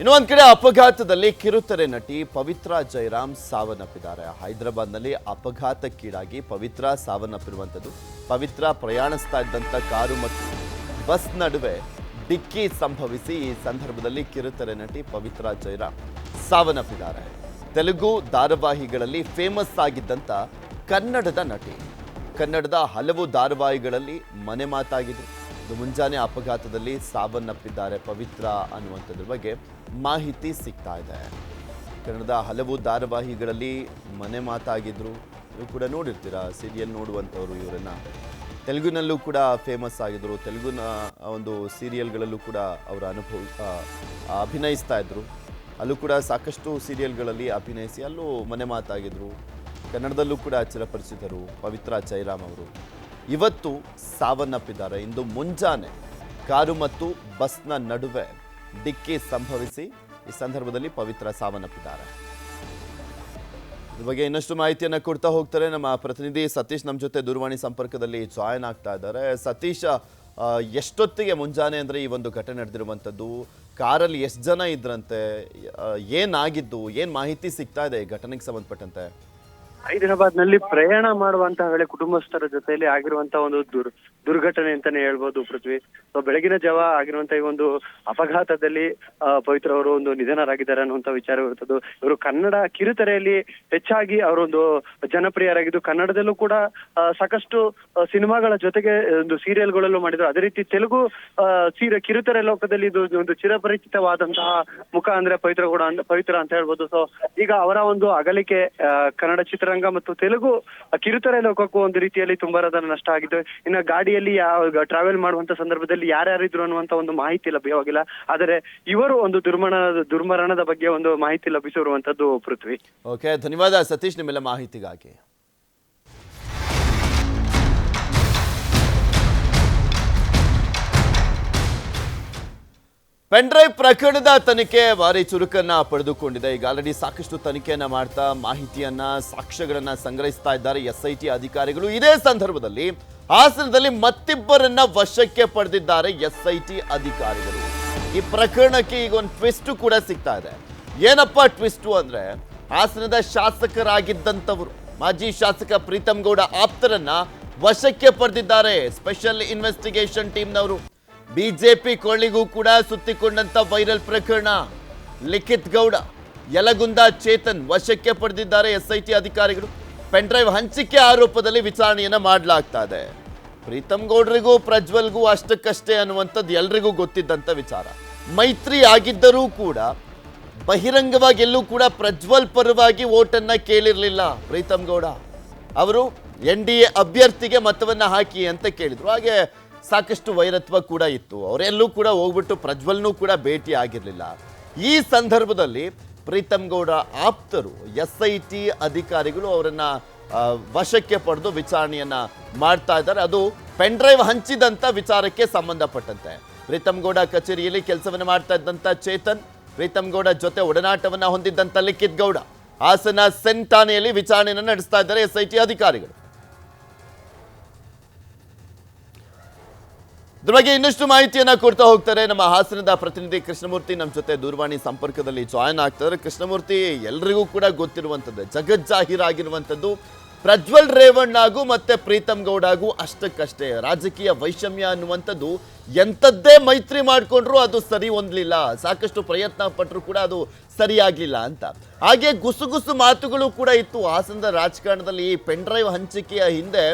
ಇನ್ನು ಒಂದ್ ಕಡೆ ಅಪಘಾತದಲ್ಲಿ ಕಿರುತೆರೆ ನಟಿ ಪವಿತ್ರ ಜಯರಾಮ್ ಸಾವನ್ನಪ್ಪಿದ್ದಾರೆ. ಹೈದರಾಬಾದ್ನಲ್ಲಿ ಅಪಘಾತಕ್ಕೀಡಾಗಿ ಪವಿತ್ರ ಸಾವನ್ನಪ್ಪಿರುವಂಥದ್ದು. ಪವಿತ್ರ ಪ್ರಯಾಣಿಸ್ತಾ ಇದ್ದಂಥ ಕಾರು ಮತ್ತು ಬಸ್ ನಡುವೆ ಡಿಕ್ಕಿ ಸಂಭವಿಸಿ ಈ ಸಂದರ್ಭದಲ್ಲಿ ಕಿರುತೆರೆ ನಟಿ ಪವಿತ್ರ ಜಯರಾಮ್ ಸಾವನ್ನಪ್ಪಿದ್ದಾರೆ. ತೆಲುಗು ಧಾರಾವಾಹಿಗಳಲ್ಲಿ ಫೇಮಸ್ ಆಗಿದ್ದಂಥ ಕನ್ನಡದ ನಟಿ. ಕನ್ನಡದ ಹಲವು ಧಾರಾವಾಹಿಗಳಲ್ಲಿ ಮನೆ ಮಾತಾಗಿದೆ. ಮುಂಜಾನೆ ಅಪಘಾತದಲ್ಲಿ ಸಾವನ್ನಪ್ಪಿದ್ದಾರೆ ಪವಿತ್ರ ಅನ್ನುವಂಥದ್ರ ಬಗ್ಗೆ ಮಾಹಿತಿ ಸಿಗ್ತಾ ಇದೆ. ಕನ್ನಡದ ಹಲವು ಧಾರಾವಾಹಿಗಳಲ್ಲಿ ಮನೆ ಮಾತಾಗಿದ್ರು. ನೀವು ಕೂಡ ನೋಡಿರ್ತೀರಾ ಸೀರಿಯಲ್ ನೋಡುವಂಥವ್ರು ಇವರನ್ನ. ತೆಲುಗಿನಲ್ಲೂ ಕೂಡ ಫೇಮಸ್ ಆಗಿದ್ರು. ತೆಲುಗಿನ ಒಂದು ಸೀರಿಯಲ್ಗಳಲ್ಲೂ ಕೂಡ ಅವರ ಅನುಭವ ಅಭಿನಯಿಸ್ತಾ ಇದ್ದರು ಅಲ್ಲೂ ಕೂಡ ಸಾಕಷ್ಟು ಸೀರಿಯಲ್ಗಳಲ್ಲಿ ಅಭಿನಯಿಸಿ ಅಲ್ಲೂ ಮನೆ ಮಾತಾಗಿದ್ರು. ಕನ್ನಡದಲ್ಲೂ ಕೂಡ ಚಿರಪರಿಚಿತರು ಪವಿತ್ರ ಜೈರಾಮ್ ಅವರು. ಇವತ್ತು ಸಾವನ್ನಪ್ಪಿದ್ದಾರೆ. ಇಂದು ಮುಂಜಾನೆ ಕಾರು ಮತ್ತು ಬಸ್ನ ನಡುವೆ ಡಿಕ್ಕಿ ಸಂಭವಿಸಿ ಈ ಸಂದರ್ಭದಲ್ಲಿ ಪವಿತ್ರ ಸಾವನ್ನಪ್ಪಿದ್ದಾರೆ. ಬಗ್ಗೆ ಇನ್ನಷ್ಟು ಮಾಹಿತಿಯನ್ನ ಕೊಡ್ತಾ ಹೋಗ್ತಾರೆ ನಮ್ಮ ಪ್ರತಿನಿಧಿ ಸತೀಶ್ ನಮ್ಮ ಜೊತೆ ದೂರವಾಣಿ ಸಂಪರ್ಕದಲ್ಲಿ ಜಾಯ್ನ್ ಆಗ್ತಾ ಇದ್ದಾರೆ. ಸತೀಶ್ ಎಷ್ಟೊತ್ತಿಗೆ ಮುಂಜಾನೆ ಅಂದ್ರೆ ಈ ಒಂದು ಘಟನೆ ನಡೆದಿರುವಂಥದ್ದು? ಕಾರಲ್ಲಿ ಎಷ್ಟು ಜನ ಇದ್ರಂತೆ? ಏನಾಗಿದ್ದು? ಏನು ಮಾಹಿತಿ ಸಿಗ್ತಾ ಇದೆ ಈ ಘಟನೆಗೆ ಸಂಬಂಧಪಟ್ಟಂತೆ? ಹೈದರಾಬಾದ್ನಲ್ಲಿ ಪ್ರಯಾಣ ಮಾಡುವಂತ ವೇಳೆ ಕುಟುಂಬಸ್ಥರ ಜೊತೆಯಲ್ಲಿ ಆಗಿರುವಂತಹ ಒಂದು ದುರ್ಘಟನೆ ಅಂತಾನೆ ಹೇಳ್ಬೋದು ಪೃಥ್ವಿ. ಸೊ ಬೆಳಗಿನ ಜಾವ ಆಗಿರುವಂತ ಈ ಒಂದು ಅಪಘಾತದಲ್ಲಿ ಪವಿತ್ರ ಅವರು ಒಂದು ನಿಧನರಾಗಿದ್ದಾರೆ ಅನ್ನುವಂತ ವಿಚಾರ ಇರುತ್ತದೆ ಇವರು ಕನ್ನಡ ಕಿರುತೆರೆಯಲ್ಲಿ ಹೆಚ್ಚಾಗಿ ಅವರೊಂದು ಜನಪ್ರಿಯರಾಗಿದ್ದು, ಕನ್ನಡದಲ್ಲೂ ಕೂಡ ಸಾಕಷ್ಟು ಸಿನಿಮಾಗಳ ಜೊತೆಗೆ ಒಂದು ಸೀರಿಯಲ್ಗಳಲ್ಲೂ ಮಾಡಿದ್ರು. ಅದೇ ರೀತಿ ತೆಲುಗು ಸೀರೆ, ಕಿರುತೆರೆ ಲೋಕದಲ್ಲಿ ಇದು ಒಂದು ಚಿರಪರಿಚಿತವಾದಂತಹ ಮುಖ ಅಂದ್ರೆ ಪವಿತ್ರ ಕೂಡ ಪವಿತ್ರ ಅಂತ ಹೇಳ್ಬೋದು. ಸೊ ಈಗ ಅವರ ಒಂದು ಅಗಲಿಕೆ ಕನ್ನಡ ಚಿತ್ರರಂಗ ಮತ್ತು ತೆಲುಗು ಕಿರುತೆರೆ ಲೋಕಕ್ಕೂ ಒಂದು ರೀತಿಯಲ್ಲಿ ತುಂಬಾ ನಷ್ಟ ಆಗಿತ್ತು ಇನ್ನು ಗಾಡಿಯಲ್ಲಿ ಟ್ರಾವೆಲ್ ಮಾಡುವಂತ ಸಂದರ್ಭದಲ್ಲಿ ಯಾರ್ಯಾರಿದ್ರು ಅನ್ನುವಂತ ಒಂದು ಮಾಹಿತಿ ಲಭ್ಯವಾಗಿಲ್ಲ ಆದರೆ ಇವರು ಒಂದು ದುರ್ಮರಣದ ದುರ್ಮರಣದ ಬಗ್ಗೆ ಒಂದು ಮಾಹಿತಿ ಲಭಿಸಿರುವಂತದ್ದು ಪೃಥ್ವಿ. ಓಕೆ ಧನ್ಯವಾದ ಸತೀಶ್ ನಿಮ್ಮೆಲ್ಲ ಮಾಹಿತಿಗಾಗಿ. ಪೆನ್ಡ್ರೈವ್ ಪ್ರಕರಣದ ತನಿಖೆ ಭಾರಿ ಚುರುಕನ್ನ ಪಡೆದುಕೊಂಡಿದೆ. ಈಗ ಆಲ್ರೆಡಿ ಸಾಕಷ್ಟು ತನಿಖೆಯನ್ನ ಮಾಡ್ತಾ ಮಾಹಿತಿಯನ್ನ, ಸಾಕ್ಷ್ಯಗಳನ್ನ ಸಂಗ್ರಹಿಸ್ತಾ ಇದ್ದಾರೆ ಎಸ್ ಐ ಟಿ ಅಧಿಕಾರಿಗಳು. ಇದೇ ಸಂದರ್ಭದಲ್ಲಿ ಹಾಸನದಲ್ಲಿ ಮತ್ತಿಬ್ಬರನ್ನ ವಶಕ್ಕೆ ಪಡೆದಿದ್ದಾರೆ ಎಸ್ ಐ ಟಿ ಅಧಿಕಾರಿಗಳು. ಈ ಪ್ರಕರಣಕ್ಕೆ ಈಗ ಒಂದು ಟ್ವಿಸ್ಟ್ ಕೂಡ ಸಿಗ್ತಾ ಇದೆ. ಏನಪ್ಪ ಟ್ವಿಸ್ಟು ಅಂದ್ರೆ, ಹಾಸನದ ಶಾಸಕರಾಗಿದ್ದಂಥವರು, ಮಾಜಿ ಶಾಸಕ ಪ್ರೀತಮ್ ಗೌಡ ಆಪ್ತರನ್ನ ವಶಕ್ಕೆ ಪಡೆದಿದ್ದಾರೆ ಸ್ಪೆಷಲ್ ಇನ್ವೆಸ್ಟಿಗೇಷನ್ ಟೀಮ್ನವರು. ಬಿಜೆಪಿ ಕೋಳಿಗೂ ಕೂಡ ಸುತ್ತಿಕೊಂಡಂತ ವೈರಲ್ ಪ್ರಕರಣ. ಲಿಖಿತ್ ಗೌಡ, ಯಲಗುಂದ ಚೇತನ್ ವಶಕ್ಕೆ ಪಡೆದಿದ್ದಾರೆ ಎಸ್ಐಟಿ ಅಧಿಕಾರಿಗಳು. ಪೆನ್ಡ್ರೈವ್ ಹಂಚಿಕೆ ಆರೋಪದಲ್ಲಿ ವಿಚಾರಣೆಯನ್ನ ಮಾಡಲಾಗ್ತಾ ಇದೆ. ಪ್ರೀತಮ್ ಗೌಡ್ರಿಗೂ ಪ್ರಜ್ವಲ್ಗೂ ಅಷ್ಟಕ್ಕಷ್ಟೇ ಅನ್ನುವಂಥದ್ದು ಎಲ್ರಿಗೂ ಗೊತ್ತಿದ್ದಂಥ ವಿಚಾರ. ಮೈತ್ರಿ ಆಗಿದ್ದರೂ ಕೂಡ, ಬಹಿರಂಗವಾಗಿ ಎಲ್ಲೂ ಕೂಡ ಪ್ರಜ್ವಲ್ ಪರವಾಗಿ ಓಟನ್ನ ಕೇಳಿರಲಿಲ್ಲ ಪ್ರೀತಮ್ ಗೌಡ. ಅವರು ಎನ್ ಡಿ ಎ ಅಭ್ಯರ್ಥಿಗೆ ಮತವನ್ನು ಹಾಕಿ ಅಂತ ಕೇಳಿದರು. ಹಾಗೆ ಸಾಕಷ್ಟು ವೈರತ್ವ ಕೂಡ ಇತ್ತು. ಅವರೆಲ್ಲೂ ಕೂಡ ಹೋಗ್ಬಿಟ್ಟು ಪ್ರಜ್ವಲ್ನೂ ಕೂಡ ಭೇಟಿ ಆಗಿರಲಿಲ್ಲ. ಈ ಸಂದರ್ಭದಲ್ಲಿ ಪ್ರೀತಮ್ ಗೌಡ ಆಪ್ತರು, ಎಸ್ ಐ ಟಿ ಅಧಿಕಾರಿಗಳು ಅವರನ್ನ ವಶಕ್ಕೆ ಪಡೆದು ವಿಚಾರಣೆಯನ್ನ ಮಾಡ್ತಾ ಇದ್ದಾರೆ. ಅದು ಪೆನ್ಡ್ರೈವ್ ಹಂಚಿದಂತ ವಿಚಾರಕ್ಕೆ ಸಂಬಂಧಪಟ್ಟಂತೆ. ಪ್ರೀತಮ್ ಗೌಡ ಕಚೇರಿಯಲ್ಲಿ ಕೆಲಸವನ್ನು ಮಾಡ್ತಾ ಇದ್ದಂಥ ಚೇತನ್ ಪ್ರೀತಮ್ ಗೌಡ ಜೊತೆ ಒಡನಾಟವನ್ನ ಹೊಂದಿದ್ದಂತ ಲಿಖಿತ್ ಗೌಡ ಹಾಸನ, ಸೆನ್ ಠಾಣೆಯಲ್ಲಿ ವಿಚಾರಣೆಯನ್ನು ನಡೆಸ್ತಾ ಇದ್ದಾರೆ ಎಸ್ ಐ ಟಿ ಅಧಿಕಾರಿಗಳು. ಇದ್ರ ಬಗ್ಗೆ ಇನ್ನಷ್ಟು ಮಾಹಿತಿಯನ್ನ ಕೊಡ್ತಾ ಹೋಗ್ತಾರೆ ನಮ್ಮ ಹಾಸನದ ಪ್ರತಿನಿಧಿ ಕೃಷ್ಣಮೂರ್ತಿ. ನಮ್ಮ ಜೊತೆ ದೂರವಾಣಿ ಸಂಪರ್ಕದಲ್ಲಿ ಜಾಯ್ನ್ ಆಗ್ತಾರೆ. ಕೃಷ್ಣಮೂರ್ತಿ, ಎಲ್ರಿಗೂ ಕೂಡ ಗೊತ್ತಿರುವಂಥದ್ದು ಜಗಜ್ಜಾಹೀರಾಗಿರುವಂಥದ್ದು ಪ್ರಜ್ವಲ್ ರೇವಣ್ಣಾಗೂ ಮತ್ತೆ ಪ್ರೀತಮ್ ಗೌಡಗೂ ಅಷ್ಟಕ್ಕಷ್ಟೇ. ರಾಜಕೀಯ ವೈಷಮ್ಯ ಅನ್ನುವಂಥದ್ದು ಎಂಥದ್ದೇ ಮೈತ್ರಿ ಮಾಡಿಕೊಂಡ್ರು ಅದು ಸರಿ ಹೊಂದಲಿಲ್ಲ. ಸಾಕಷ್ಟು ಪ್ರಯತ್ನ ಪಟ್ಟರು ಕೂಡ ಅದು ಸರಿಯಾಗಲಿಲ್ಲ ಅಂತ. ಹಾಗೆ ಗುಸುಗುಸು ಮಾತುಗಳು ಕೂಡ ಇತ್ತು ಹಾಸನದ ರಾಜಕಾರಣದಲ್ಲಿ ಈ ಪೆನ್ಡ್ರೈವ್ ಹಂಚಿಕೆಯ ಹಿಂದೆ.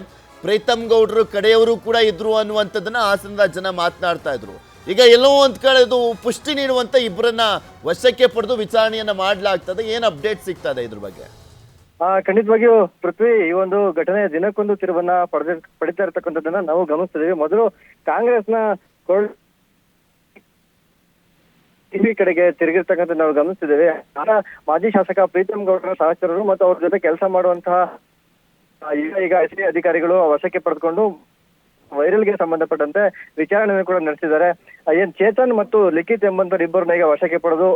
ಪ್ರೀತಮ್ ಗೌಡ್ರು ಕಡೆಯವರು ಕೂಡ ಇದ್ರು ಅನ್ನುವಂಥದ್ದನ್ನ ಹಾಸನದ ಜನ ಮಾತನಾಡ್ತಾ ಇದ್ರು. ಈಗ ಎಲ್ಲೋ ಒಂದ್ ಕಡೆ ಇದು ಪುಷ್ಟಿ ನೀಡುವಂತ ಇಬ್ಬರನ್ನ ವಶಕ್ಕೆ ಪಡೆದು ವಿಚಾರಣೆಯನ್ನ ಮಾಡ್ಲಾಗ್ತದೆ. ಏನ್ ಅಪ್ಡೇಟ್ ಸಿಗ್ತದೆ ಇದ್ರ ಬಗ್ಗೆ? ಆ, ಖಂಡಿತವಾಗಿಯೂ ಪೃಥ್ವಿ, ಈ ಒಂದು ಘಟನೆ ದಿನಕ್ಕೊಂದು ತಿರುವನ್ನ ಪಡೆದ, ಪಡಿತಾ ಇರತಕ್ಕಂಥದ್ದನ್ನ ನಾವು ಗಮನಿಸ್ತಿದ್ದೇವೆ. ಮೊದಲು ಕಾಂಗ್ರೆಸ್ನ ಟಿವಿ ಕಡೆಗೆ ತಿರುಗಿರ್ತಕ್ಕಂಥ ನಾವು ಗಮನಿಸ್ತಿದ್ದೇವೆ. ಆಗ ಮಾಜಿ ಶಾಸಕ ಪ್ರೀತಮ್ ಗೌಡರ ಸಹಚರರು ಮತ್ತು ಅವ್ರ ಜೊತೆ ಕೆಲಸ ಮಾಡುವಂತಹ ಈಗ ಈಗ ಎಸ್ ಅಧಿಕಾರಿಗಳು ವಶಕ್ಕೆ ಪಡೆದುಕೊಂಡು ವೈರಲ್ಗೆ ಸಂಬಂಧಪಟ್ಟಂತೆ ವಿಚಾರಣೆಯನ್ನು ಕೂಡ ನಡೆಸಿದ್ದಾರೆ. ಏನ್ ಚೇತನ್ ಮತ್ತು ಲಿಖಿತ್ ಎಂಬಂತ ಇಬ್ಬರನ್ನ ಈಗ ವಶಕ್ಕೆ ಪಡೆದು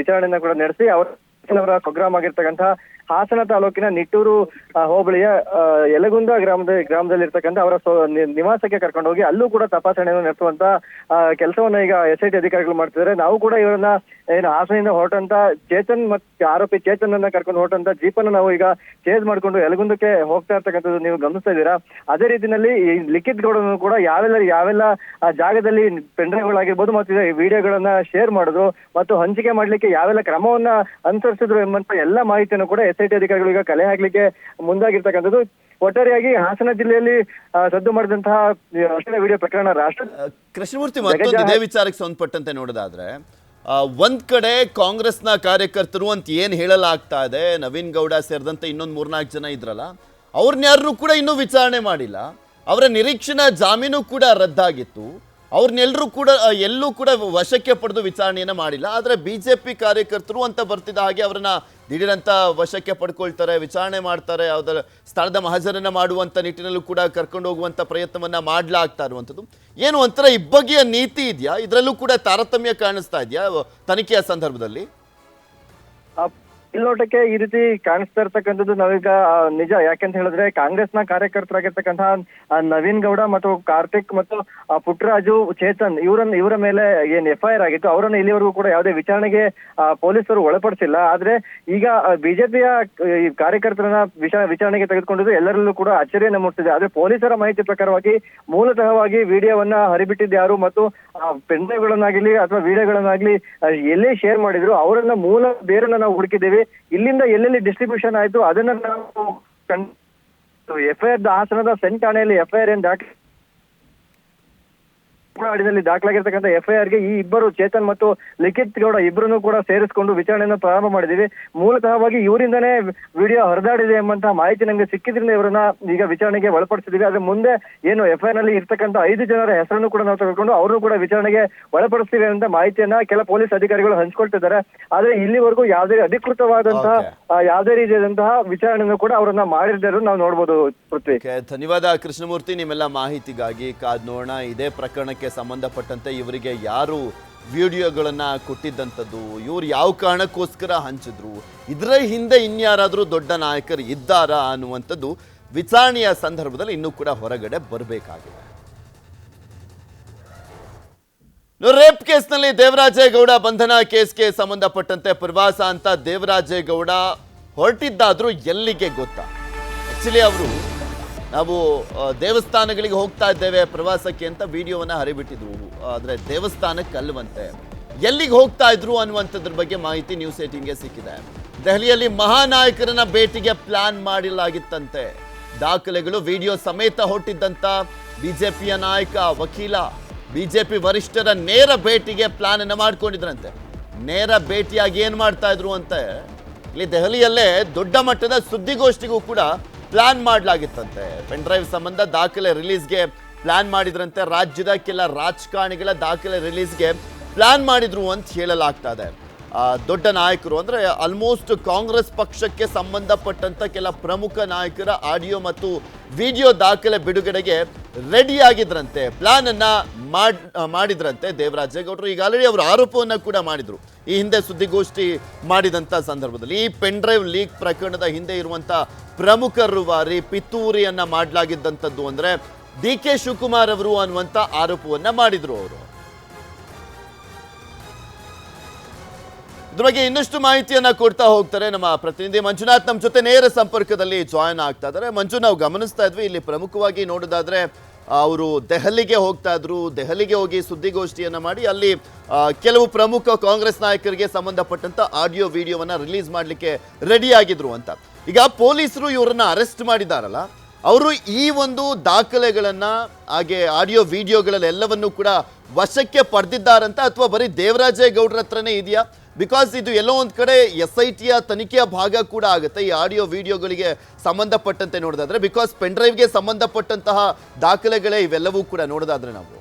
ವಿಚಾರಣೆಯನ್ನ ಕೂಡ ನಡೆಸಿ, ಅವರ ಪ್ರೋಗ್ರಾಮ್ ಆಗಿರ್ತಕ್ಕಂಥ ಹಾಸನ ತಾಲೂಕಿನ ನಿಟ್ಟೂರು ಹೋಬಳಿಯ ಯಲಗುಂದ ಗ್ರಾಮದ ಗ್ರಾಮದಲ್ಲಿ ಇರ್ತಕ್ಕಂಥ ಅವರ ನಿವಾಸಕ್ಕೆ ಕರ್ಕೊಂಡು ಹೋಗಿ ಅಲ್ಲೂ ಕೂಡ ತಪಾಸಣೆಯನ್ನು ನಡೆಸುವಂತ ಕೆಲಸವನ್ನ ಈಗ ಎಸ್ ಐ ಟಿ ಅಧಿಕಾರಿಗಳು ಮಾಡ್ತಿದ್ದಾರೆ. ನಾವು ಕೂಡ ಇವರನ್ನ, ಏನು ಹಾಸನದಿಂದ ಹೊರಟಂತ ಚೇತನ್ ಮತ್ತೆ ಆರೋಪಿ ಚೇತನ್ ಅನ್ನ ಕರ್ಕೊಂಡು ಹೊರಟಂತ ಜೀಪನ್ನ ನಾವು ಈಗ ಚೇಂಜ್ ಮಾಡ್ಕೊಂಡು ಯಲಗುಂದಕ್ಕೆ ಹೋಗ್ತಾ ಇರ್ತಕ್ಕಂಥದ್ದು ನೀವು ಗಮನಿಸ್ತಾ ಇದ್ದೀರಾ? ಅದೇ ರೀತಿಯಲ್ಲಿ ಈ ಲಿಖಿತ್ ಗೌಡನು ಕೂಡ ಯಾವೆಲ್ಲ ಯಾವೆಲ್ಲ ಜಾಗದಲ್ಲಿ ಪೆಂಡ್ರೈವ್ಗಳಾಗಿರ್ಬೋದು ಮತ್ತು ಈ ವಿಡಿಯೋಗಳನ್ನ ಶೇರ್ ಮಾಡಿದ್ರು ಮತ್ತು ಹಂಚಿಕೆ ಮಾಡ್ಲಿಕ್ಕೆ ಯಾವೆಲ್ಲ ಕ್ರಮವನ್ನ ಅನುಸರಿಸಿದ್ರು ಎಂಬಂತ ಎಲ್ಲ ಮಾಹಿತಿಯನ್ನು ಕೂಡ ಎಸ್ ಐ ಟಿ ಅಧಿಕಾರಿಗಳು ಈಗ ಕಲೆ ಹಾಕ್ಲಿಕ್ಕೆ ಮುಂದಾಗಿರ್ತಕ್ಕಂಥದ್ದು. ಒಟ್ಟಾರೆಯಾಗಿ ಹಾಸನ ಜಿಲ್ಲೆಯಲ್ಲಿ ಆ, ಸದ್ದು ಮಾಡಿದಂತಹ ವಿಡಿಯೋ ಪ್ರಕರಣ ರಾಷ್ಟ್ರ ಕೃಷ್ಣಮೂರ್ತಿ ಮತ್ತೊಂದು ಇದೇ ವಿಚಾರಕ್ಕೆ ಸಂಬಂಧಪಟ್ಟಂತೆ ನೋಡೋದಾದ್ರೆ ಆ, ಒಂದ್ ಕಡೆ ಕಾಂಗ್ರೆಸ್ನ ಕಾರ್ಯಕರ್ತರು ಅಂತ ಏನ್ ಹೇಳಲಾಗ್ತಾ ಇದೆ ನವೀನ್ ಗೌಡ ಸೇರಿದಂತೆ ಇನ್ನೊಂದು ಮೂರ್ನಾಲ್ಕು ಜನ ಇದ್ರಲ್ಲ ಅವ್ರನ್ಯಾರನ್ನೂ ಕೂಡ ಇನ್ನೂ ವಿಚಾರಣೆ ಮಾಡಿಲ್ಲ. ಅವರ ನಿರೀಕ್ಷಣಾ ಜಾಮೀನು ಕೂಡ ರದ್ದಾಗಿತ್ತು. ಅವ್ರನ್ನೆಲ್ಲರೂ ಕೂಡ ಎಲ್ಲೂ ಕೂಡ ವಶಕ್ಕೆ ಪಡೆದು ವಿಚಾರಣೆಯನ್ನು ಮಾಡಿಲ್ಲ. ಆದರೆ ಬಿ ಜೆ ಪಿ ಕಾರ್ಯಕರ್ತರು ಅಂತ ಬರ್ತಿದ್ದ ಹಾಗೆ ಅವರನ್ನ ದಿಢೀರಂತ ವಶಕ್ಕೆ ಪಡ್ಕೊಳ್ತಾರೆ, ವಿಚಾರಣೆ ಮಾಡ್ತಾರೆ ಅದರ ಸ್ಥಳದ ಮಹಜರನ್ನು ಮಾಡುವಂಥ ನಿಟ್ಟಿನಲ್ಲೂ ಕೂಡ ಕರ್ಕೊಂಡು ಹೋಗುವಂಥ ಪ್ರಯತ್ನವನ್ನು ಮಾಡಲಾಗ್ತಾ ಇರುವಂಥದ್ದು. ಏನು ಒಂಥರ ಇಬ್ಬಗೆಯ ನೀತಿ ಇದೆಯಾ? ಇದರಲ್ಲೂ ಕೂಡ ತಾರತಮ್ಯ ಕಾಣಿಸ್ತಾ ಇದೆಯಾ ತನಿಖೆಯ ಸಂದರ್ಭದಲ್ಲಿ? ಮೇಲ್ನೋಟಕ್ಕೆ ಈ ರೀತಿ ಕಾಣಿಸ್ತಾ ಇರ್ತಕ್ಕಂಥದ್ದು ನಾವೀಗ ನಿಜ. ಯಾಕೆಂತ ಹೇಳಿದ್ರೆ ಕಾಂಗ್ರೆಸ್ನ ಕಾರ್ಯಕರ್ತರಾಗಿರ್ತಕ್ಕಂತಹ ನವೀನ್ ಗೌಡ ಮತ್ತು ಕಾರ್ತಿಕ್ ಮತ್ತು ಪುಟ್ಟರಾಜು ಚೇತನ್, ಇವರನ್ನ, ಇವರ ಮೇಲೆ ಏನ್ ಎಫ್ ಐ ಆರ್ ಆಗಿತ್ತು, ಅವರನ್ನು ಇಲ್ಲಿವರೆಗೂ ಕೂಡ ಯಾವುದೇ ವಿಚಾರಣೆಗೆ ಪೊಲೀಸರು ಒಳಪಡಿಸಿಲ್ಲ. ಆದ್ರೆ ಈಗ ಬಿಜೆಪಿಯ ಕಾರ್ಯಕರ್ತರನ್ನ ವಿಚಾರ ವಿಚಾರಣೆಗೆ ತೆಗೆದುಕೊಂಡಿದ್ದು ಎಲ್ಲರಲ್ಲೂ ಕೂಡ ಅಚ್ಚರಿಯನ್ನು ಮೂಡಿಸಿದೆ ಆದ್ರೆ ಪೊಲೀಸರ ಮಾಹಿತಿ ಪ್ರಕಾರವಾಗಿ ಮೂಲತಃವಾಗಿ ವಿಡಿಯೋವನ್ನ ಹರಿಬಿಟ್ಟಿದ್ದು ಯಾರು ಮತ್ತು ಪೆನ್ಡ್ರೈವ್ಗಳನ್ನಾಗಲಿ ಅಥವಾ ವಿಡಿಯೋಗಳನ್ನಾಗ್ಲಿ ಎಲ್ಲೇ ಶೇರ್ ಮಾಡಿದ್ರು, ಅವರನ್ನ ಮೂಲ ಬೇರನ್ನ ನಾವು ಹುಡುಕಿದ್ದೇವೆ. ಇಲ್ಲಿಂದ ಎಲ್ಲೆಲ್ಲಿ ಡಿಸ್ಟ್ರಿಬ್ಯೂಷನ್ ಆಯ್ತು ಅದನ್ನ ನಾವು ಎಫ್ಐಆರ್ ಹಾಸನದ ಸೆಂಟ್ ಠಾಣೆಯಲ್ಲಿ ಎಫ್ಐಆರ್ ಏನ್ ದಾಖಲೆ ನಾಡಿನಲ್ಲಿ ದಾಖಲಾಗಿರ್ತಕ್ಕಂಥ ಎಫ್ಐಆರ್ ಐ ಗೆ ಈ ಇಬ್ಬರು ಚೇತನ್ ಮತ್ತು ಲಿಖಿತ್ ಗೌಡ ಇಬ್ಬರನ್ನು ಕೂಡ ಸೇರಿಸಿಕೊಂಡು ವಿಚಾರಣೆಯನ್ನು ಪ್ರಾರಂಭ ಮಾಡಿದ್ದೀವಿ. ಮೂಲತಃವಾಗಿ ಇವರಿಂದನೇ ವಿಡಿಯೋ ಹರಿದಾಡಿದೆ ಎಂಬಂತಹ ಮಾಹಿತಿ ನಮಗೆ ಸಿಕ್ಕಿದ್ರಿಂದ ಇವರನ್ನ ಈಗ ವಿಚಾರಣೆಗೆ ಒಳಪಡಿಸಿದ್ದೀವಿ. ಆದ್ರೆ ಮುಂದೆ ಏನು ಎಫ್ಐಆರ್ನಲ್ಲಿ ಇರ್ತಕ್ಕಂಥ ಐದು ಜನರ ಹೆಸರನ್ನು ಕೂಡ ನಾವು ತೆಗೆದುಕೊಂಡು ಅವರನ್ನು ಕೂಡ ವಿಚಾರಣೆಗೆ ಒಳಪಡಿಸ್ತೀವಿ ಅಂತ ಮಾಹಿತಿಯನ್ನ ಕೆಲ ಪೊಲೀಸ್ ಅಧಿಕಾರಿಗಳು ಹಂಚ್ಕೊಳ್ತಿದ್ದಾರೆ. ಆದ್ರೆ ಇಲ್ಲಿವರೆಗೂ ಯಾವುದೇ ಅಧಿಕೃತವಾದಂತಹ ಯಾವುದೇ ರೀತಿಯಾದಂತಹ ವಿಚಾರಣೆಯನ್ನು ಕೂಡ ಅವರನ್ನ ಮಾಡಿದ್ದಾರೆ ನಾವು ನೋಡಬಹುದು ಪೃಥ್ವಿ. ಧನ್ಯವಾದ ಕೃಷ್ಣಮೂರ್ತಿ. ನಿಮ್ಮೆಲ್ಲ ಮಾಹಿತಿಗಾಗಿ ಕಾದ್ ನೋಡೋಣ. ಇದೇ ಪ್ರಕರಣಕ್ಕೆ ಸಂಬಂಧಪಟ್ಟಂತೆ ಇವರಿಗೆ ಯಾರು ವಿಡಿಯೋಗಳನ್ನ ಕೊಟ್ಟಿದ್ದಂಥದ್ದು, ಇವರು ಯಾವ ಕಾರಣಕ್ಕೋಸ್ಕರ ಹಂಚಿದ್ರು, ಇದರ ಹಿಂದೆ ಇನ್ಯಾರಾದರೂ ದೊಡ್ಡ ನಾಯಕರು ಇದ್ದಾರಾ ಅನ್ನುವಂಥದ್ದು ವಿಚಾರಣೆಯ ಸಂದರ್ಭದಲ್ಲಿ ಇನ್ನೂ ಕೂಡ ಹೊರಗಡೆ ಬರಬೇಕಾಗಿದೆ. ರೇಪ್ ಕೇಸ್ನಲ್ಲಿ ದೇವರಾಜೇಗೌಡ ಬಂಧನ ಕೇಸ್ಗೆ ಸಂಬಂಧಪಟ್ಟಂತೆ ಪ್ರವಾಸ ಅಂತ ದೇವರಾಜೇಗೌಡ ಹೊರಟಿದ್ದಾದ್ರೂ ಎಲ್ಲಿಗೆ ಗೊತ್ತಾ? ಆಕ್ಚುಲಿ ಅವರು ನಾವು ದೇವಸ್ಥಾನಗಳಿಗೆ ಹೋಗ್ತಾ ಇದ್ದೇವೆ ಪ್ರವಾಸಕ್ಕೆ ಅಂತ ವಿಡಿಯೋವನ್ನು ಹರಿಬಿಟ್ಟಿದ್ವು ಆದರೆ ದೇವಸ್ಥಾನಕ್ಕೆ ಅಲ್ಲುವಂತೆ. ಎಲ್ಲಿಗೆ ಹೋಗ್ತಾ ಇದ್ರು ಅನ್ನುವಂಥದ್ರ ಬಗ್ಗೆ ಮಾಹಿತಿ ನ್ಯೂಸ್ ಏಟಿಂಗ್ಗೆ ಸಿಕ್ಕಿದೆ. ದೆಹಲಿಯಲ್ಲಿ ಮಹಾನಾಯಕರನ್ನ ಭೇಟಿಗೆ ಪ್ಲಾನ್ ಮಾಡಿಲಾಗಿತ್ತಂತೆ. ದಾಖಲೆಗಳು ವಿಡಿಯೋ ಸಮೇತ ಹೊಟ್ಟಿದ್ದಂತ ಬಿಜೆಪಿಯ ನಾಯಕ ವಕೀಲ, ಬಿಜೆಪಿ ವರಿಷ್ಠರ ನೇರ ಭೇಟಿಗೆ ಪ್ಲಾನ್ ಅನ್ನು ಮಾಡ್ಕೊಂಡಿದ್ರಂತೆ. ನೇರ ಭೇಟಿಯಾಗಿ ಏನು ಮಾಡ್ತಾ ಇದ್ರು ಅಂತ, ಇಲ್ಲಿ ದೆಹಲಿಯಲ್ಲೇ ದೊಡ್ಡ ಮಟ್ಟದ ಸುದ್ದಿಗೋಷ್ಠಿಗೂ ಕೂಡ ಪ್ಲಾನ್ ಮಾಡಲಾಗಿತ್ತಂತೆ. ಪೆನ್ ಡ್ರೈವ್ ಸಂಬಂಧ ದಾಖಲೆ ರಿಲೀಸ್ಗೆ ಪ್ಲಾನ್ ಮಾಡಿದ್ರಂತೆ. ರಾಜ್ಯದ ಕೆಲ ರಾಜಕಾರಣಿಗಳ ದಾಖಲೆ ರಿಲೀಸ್ಗೆ ಪ್ಲಾನ್ ಮಾಡಿದ್ರು ಅಂತ ಹೇಳಲಾಗ್ತಾ ಇದೆ. ದೊಡ್ಡ ನಾಯಕರು. ಅಂದರೆ ಆಲ್ಮೋಸ್ಟ್ ಕಾಂಗ್ರೆಸ್ ಪಕ್ಷಕ್ಕೆ ಸಂಬಂಧಪಟ್ಟಂಥ ಕೆಲ ಪ್ರಮುಖ ನಾಯಕರ ಆಡಿಯೋ ಮತ್ತು ವಿಡಿಯೋ ದಾಖಲೆ ಬಿಡುಗಡೆಗೆ ರೆಡಿ ಆಗಿದ್ರಂತೆ. ಪ್ಲಾನ್ ಅನ್ನ ಮಾಡ್ ಮಾಡಿದ್ರಂತೆ ದೇವರಾಜೇಗೌಡರು ಈಗ ಆಲ್ರೆಡಿ ಅವರು ಆರೋಪವನ್ನು ಕೂಡ ಮಾಡಿದ್ರು. ಈ ಹಿಂದೆ ಸುದ್ದಿಗೋಷ್ಠಿ ಮಾಡಿದಂತ ಸಂದರ್ಭದಲ್ಲಿ ಈ ಪೆನ್ ಡ್ರೈವ್ ಲೀಕ್ ಪ್ರಕರಣದ ಹಿಂದೆ ಇರುವಂಥ ಪ್ರಮುಖ ರೂವಾರಿ ಪಿತೂರಿಯನ್ನ ಮಾಡಲಾಗಿದ್ದಂಥದ್ದು ಅಂದ್ರೆ ಡಿ ಕೆ ಶಿವಕುಮಾರ್ ಅವರು ಅನ್ನುವಂತ ಆರೋಪವನ್ನ ಮಾಡಿದ್ರು ಅವರು. ಇದ್ರ ಬಗ್ಗೆ ಇನ್ನಷ್ಟು ಮಾಹಿತಿಯನ್ನ ಕೊಡ್ತಾ ಹೋಗ್ತಾರೆ ನಮ್ಮ ಪ್ರತಿನಿಧಿ ಮಂಜುನಾಥ್. ನಮ್ಮ ಜೊತೆ ನೇರ ಸಂಪರ್ಕದಲ್ಲಿ ಜಾಯ್ನ್ ಆಗ್ತಾ ಇದ್ದಾರೆ. ಮಂಜು, ನಾವು ಗಮನಿಸ್ತಾ ಇದ್ವಿ, ಇಲ್ಲಿ ಪ್ರಮುಖವಾಗಿ ನೋಡೋದಾದ್ರೆ ಅವರು ದೆಹಲಿಗೆ ಹೋಗ್ತಾ ಇದ್ರು. ದೆಹಲಿಗೆ ಹೋಗಿ ಸುದ್ದಿಗೋಷ್ಠಿಯನ್ನ ಮಾಡಿ, ಅಲ್ಲಿ ಕೆಲವು ಪ್ರಮುಖ ಕಾಂಗ್ರೆಸ್ ನಾಯಕರಿಗೆ ಸಂಬಂಧಪಟ್ಟಂತ ಆಡಿಯೋ ವಿಡಿಯೋವನ್ನ ರಿಲೀಸ್ ಮಾಡಲಿಕ್ಕೆ ರೆಡಿ ಆಗಿದ್ರು ಅಂತ. ಈಗ ಪೊಲೀಸರು ಇವರನ್ನ ಅರೆಸ್ಟ್ ಮಾಡಿದಾರಲ್ಲ, ಅವರು ಈ ಒಂದು ದಾಖಲೆಗಳನ್ನ, ಹಾಗೆ ಆಡಿಯೋ ವಿಡಿಯೋಗಳಲ್ಲೆಲ್ಲವನ್ನು ಕೂಡ ವಶಕ್ಕೆ ಪಡೆದಿದ್ದಾರಂತ ಅಥವಾ ಬರೀ ದೇವರಾಜೇಗೌಡರ ಹತ್ರನೇ ಇದೆಯಾ? ಬಿಕಾಸ್ ಇದು ಎಲ್ಲೋ ಒಂದು ಕಡೆ ಎಸ್ ಐ ಟಿಯ ತನಿಖೆಯ ಭಾಗ ಕೂಡ ಆಗುತ್ತೆ. ಈ ಆಡಿಯೋ ವಿಡಿಯೋಗಳಿಗೆ ಸಂಬಂಧಪಟ್ಟಂತೆ ನೋಡೋದಾದ್ರೆ ಬಿಕಾಸ್ ಪೆನ್ ಡ್ರೈವ್ಗೆ ಸಂಬಂಧಪಟ್ಟಂತಹ ದಾಖಲೆಗಳೇ ಇವೆಲ್ಲವೂ ಕೂಡ ನೋಡೋದಾದ್ರೆ ನಾವು.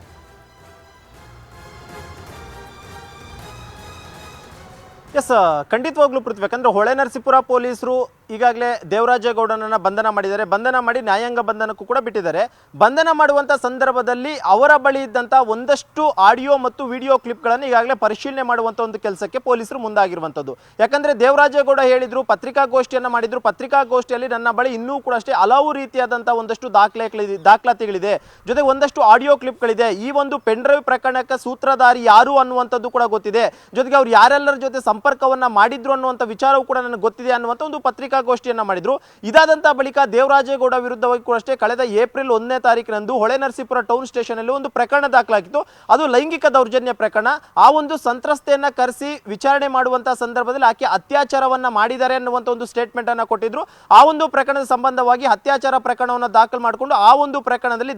ಎಸ್ ಖಂಡಿತವಾಗ್ಲೂ ಪೃಥ್ವಿ. ಯಾಕಂದ್ರೆ ಹೊಳೆ ನರಸೀಪುರ ಪೊಲೀಸರು ಈಗಾಗಲೇ ದೇವರಾಜೇಗೌಡನನ್ನ ಬಂಧನ ಮಾಡಿದ್ದಾರೆ. ಬಂಧನ ಮಾಡಿ ನ್ಯಾಯಾಂಗ ಬಂಧನಕ್ಕೂ ಕೂಡ ಬಿಟ್ಟಿದ್ದಾರೆ. ಬಂಧನ ಮಾಡುವಂಥ ಸಂದರ್ಭದಲ್ಲಿ ಅವರ ಬಳಿ ಇದ್ದಂಥ ಒಂದಷ್ಟು ಆಡಿಯೋ ಮತ್ತು ವಿಡಿಯೋ ಕ್ಲಿಪ್ಗಳನ್ನು ಈಗಾಗಲೇ ಪರಿಶೀಲನೆ ಮಾಡುವಂಥ ಒಂದು ಕೆಲಸಕ್ಕೆ ಪೊಲೀಸರು ಮುಂದಾಗಿರುವಂಥದ್ದು ಯಾಕಂದ್ರೆ ದೇವರಾಜೇಗೌಡ ಹೇಳಿದ್ರು, ಪತ್ರಿಕಾಗೋಷ್ಠಿಯನ್ನು ಮಾಡಿದ್ರು. ಪತ್ರಿಕಾಗೋಷ್ಠಿಯಲ್ಲಿ ನನ್ನ ಬಳಿ ಇನ್ನೂ ಕೂಡ ಅಷ್ಟೇ ಹಲವು ರೀತಿಯಾದಂಥ ಒಂದಷ್ಟು ದಾಖಲೆಗಳಿದೆ, ದಾಖಲಾತಿಗಳಿದೆ. ಜೊತೆಗೆ ಒಂದಷ್ಟು ಆಡಿಯೋ ಕ್ಲಿಪ್ಗಳಿದೆ. ಈ ಒಂದು ಪೆಂಡ್ರವಿ ಪ್ರಕರಣಕ್ಕೆ ಸೂತ್ರಧಾರಿ ಯಾರು ಅನ್ನುವಂಥದ್ದು ಕೂಡ ಗೊತ್ತಿದೆ. ಜೊತೆಗೆ ಅವ್ರು ಯಾರೆಲ್ಲರ ಜೊತೆ ಸಂಪರ್ಕವನ್ನ ಮಾಡಿದ್ರು ಅನ್ನುವಂಥ ವಿಚಾರವೂ ಕೂಡ ನನಗೆ ಗೊತ್ತಿದೆ ಅನ್ನುವಂಥ ಒಂದು ಪತ್ರಿಕಾಗೋಷ್ಠಿಯನ್ನ ಮಾಡಿದ್ರು. ಇದಾದಂಥ ಬಳಿಕ ದೇವರಾಜೇಗೌಡ ವಿರುದ್ಧವಾಗಿ ಕೂಡ ಅಷ್ಟೇ ಕಳೆದ ಏಪ್ರಿಲ್ ಒಂದನೇ ತಾರೀಕಿನಂದು ಹೊಳೆ ನರಸೀಪುರ ಟೌನ್ ಸ್ಟೇಷನ್ ಅಲ್ಲಿ ಒಂದು ಪ್ರಕರಣ ದಾಖಲಾಗಿತ್ತು. ಅದು ಲೈಂಗಿಕ ದೌರ್ಜನ್ಯ ಪ್ರಕರಣ. ಆ ಒಂದು ಸಂತ್ರಸ್ತೆಯನ್ನ ಕರೆಸಿ ವಿಚಾರಣೆ ಮಾಡುವಂತ ಸಂದರ್ಭದಲ್ಲಿ ಆಕೆ ಅತ್ಯಾಚಾರವನ್ನ ಮಾಡಿದ್ದಾರೆ ಅನ್ನುವಂಥ ಒಂದು ಸ್ಟೇಟ್ಮೆಂಟ್ ಅನ್ನ ಕೊಟ್ಟಿದ್ರು. ಆ ಒಂದು ಪ್ರಕರಣದ ಸಂಬಂಧವಾಗಿ ಅತ್ಯಾಚಾರ ಪ್ರಕರಣವನ್ನು ದಾಖಲು ಮಾಡಿಕೊಂಡು ಆ ಒಂದು ಪ್ರಕರಣದಲ್ಲಿ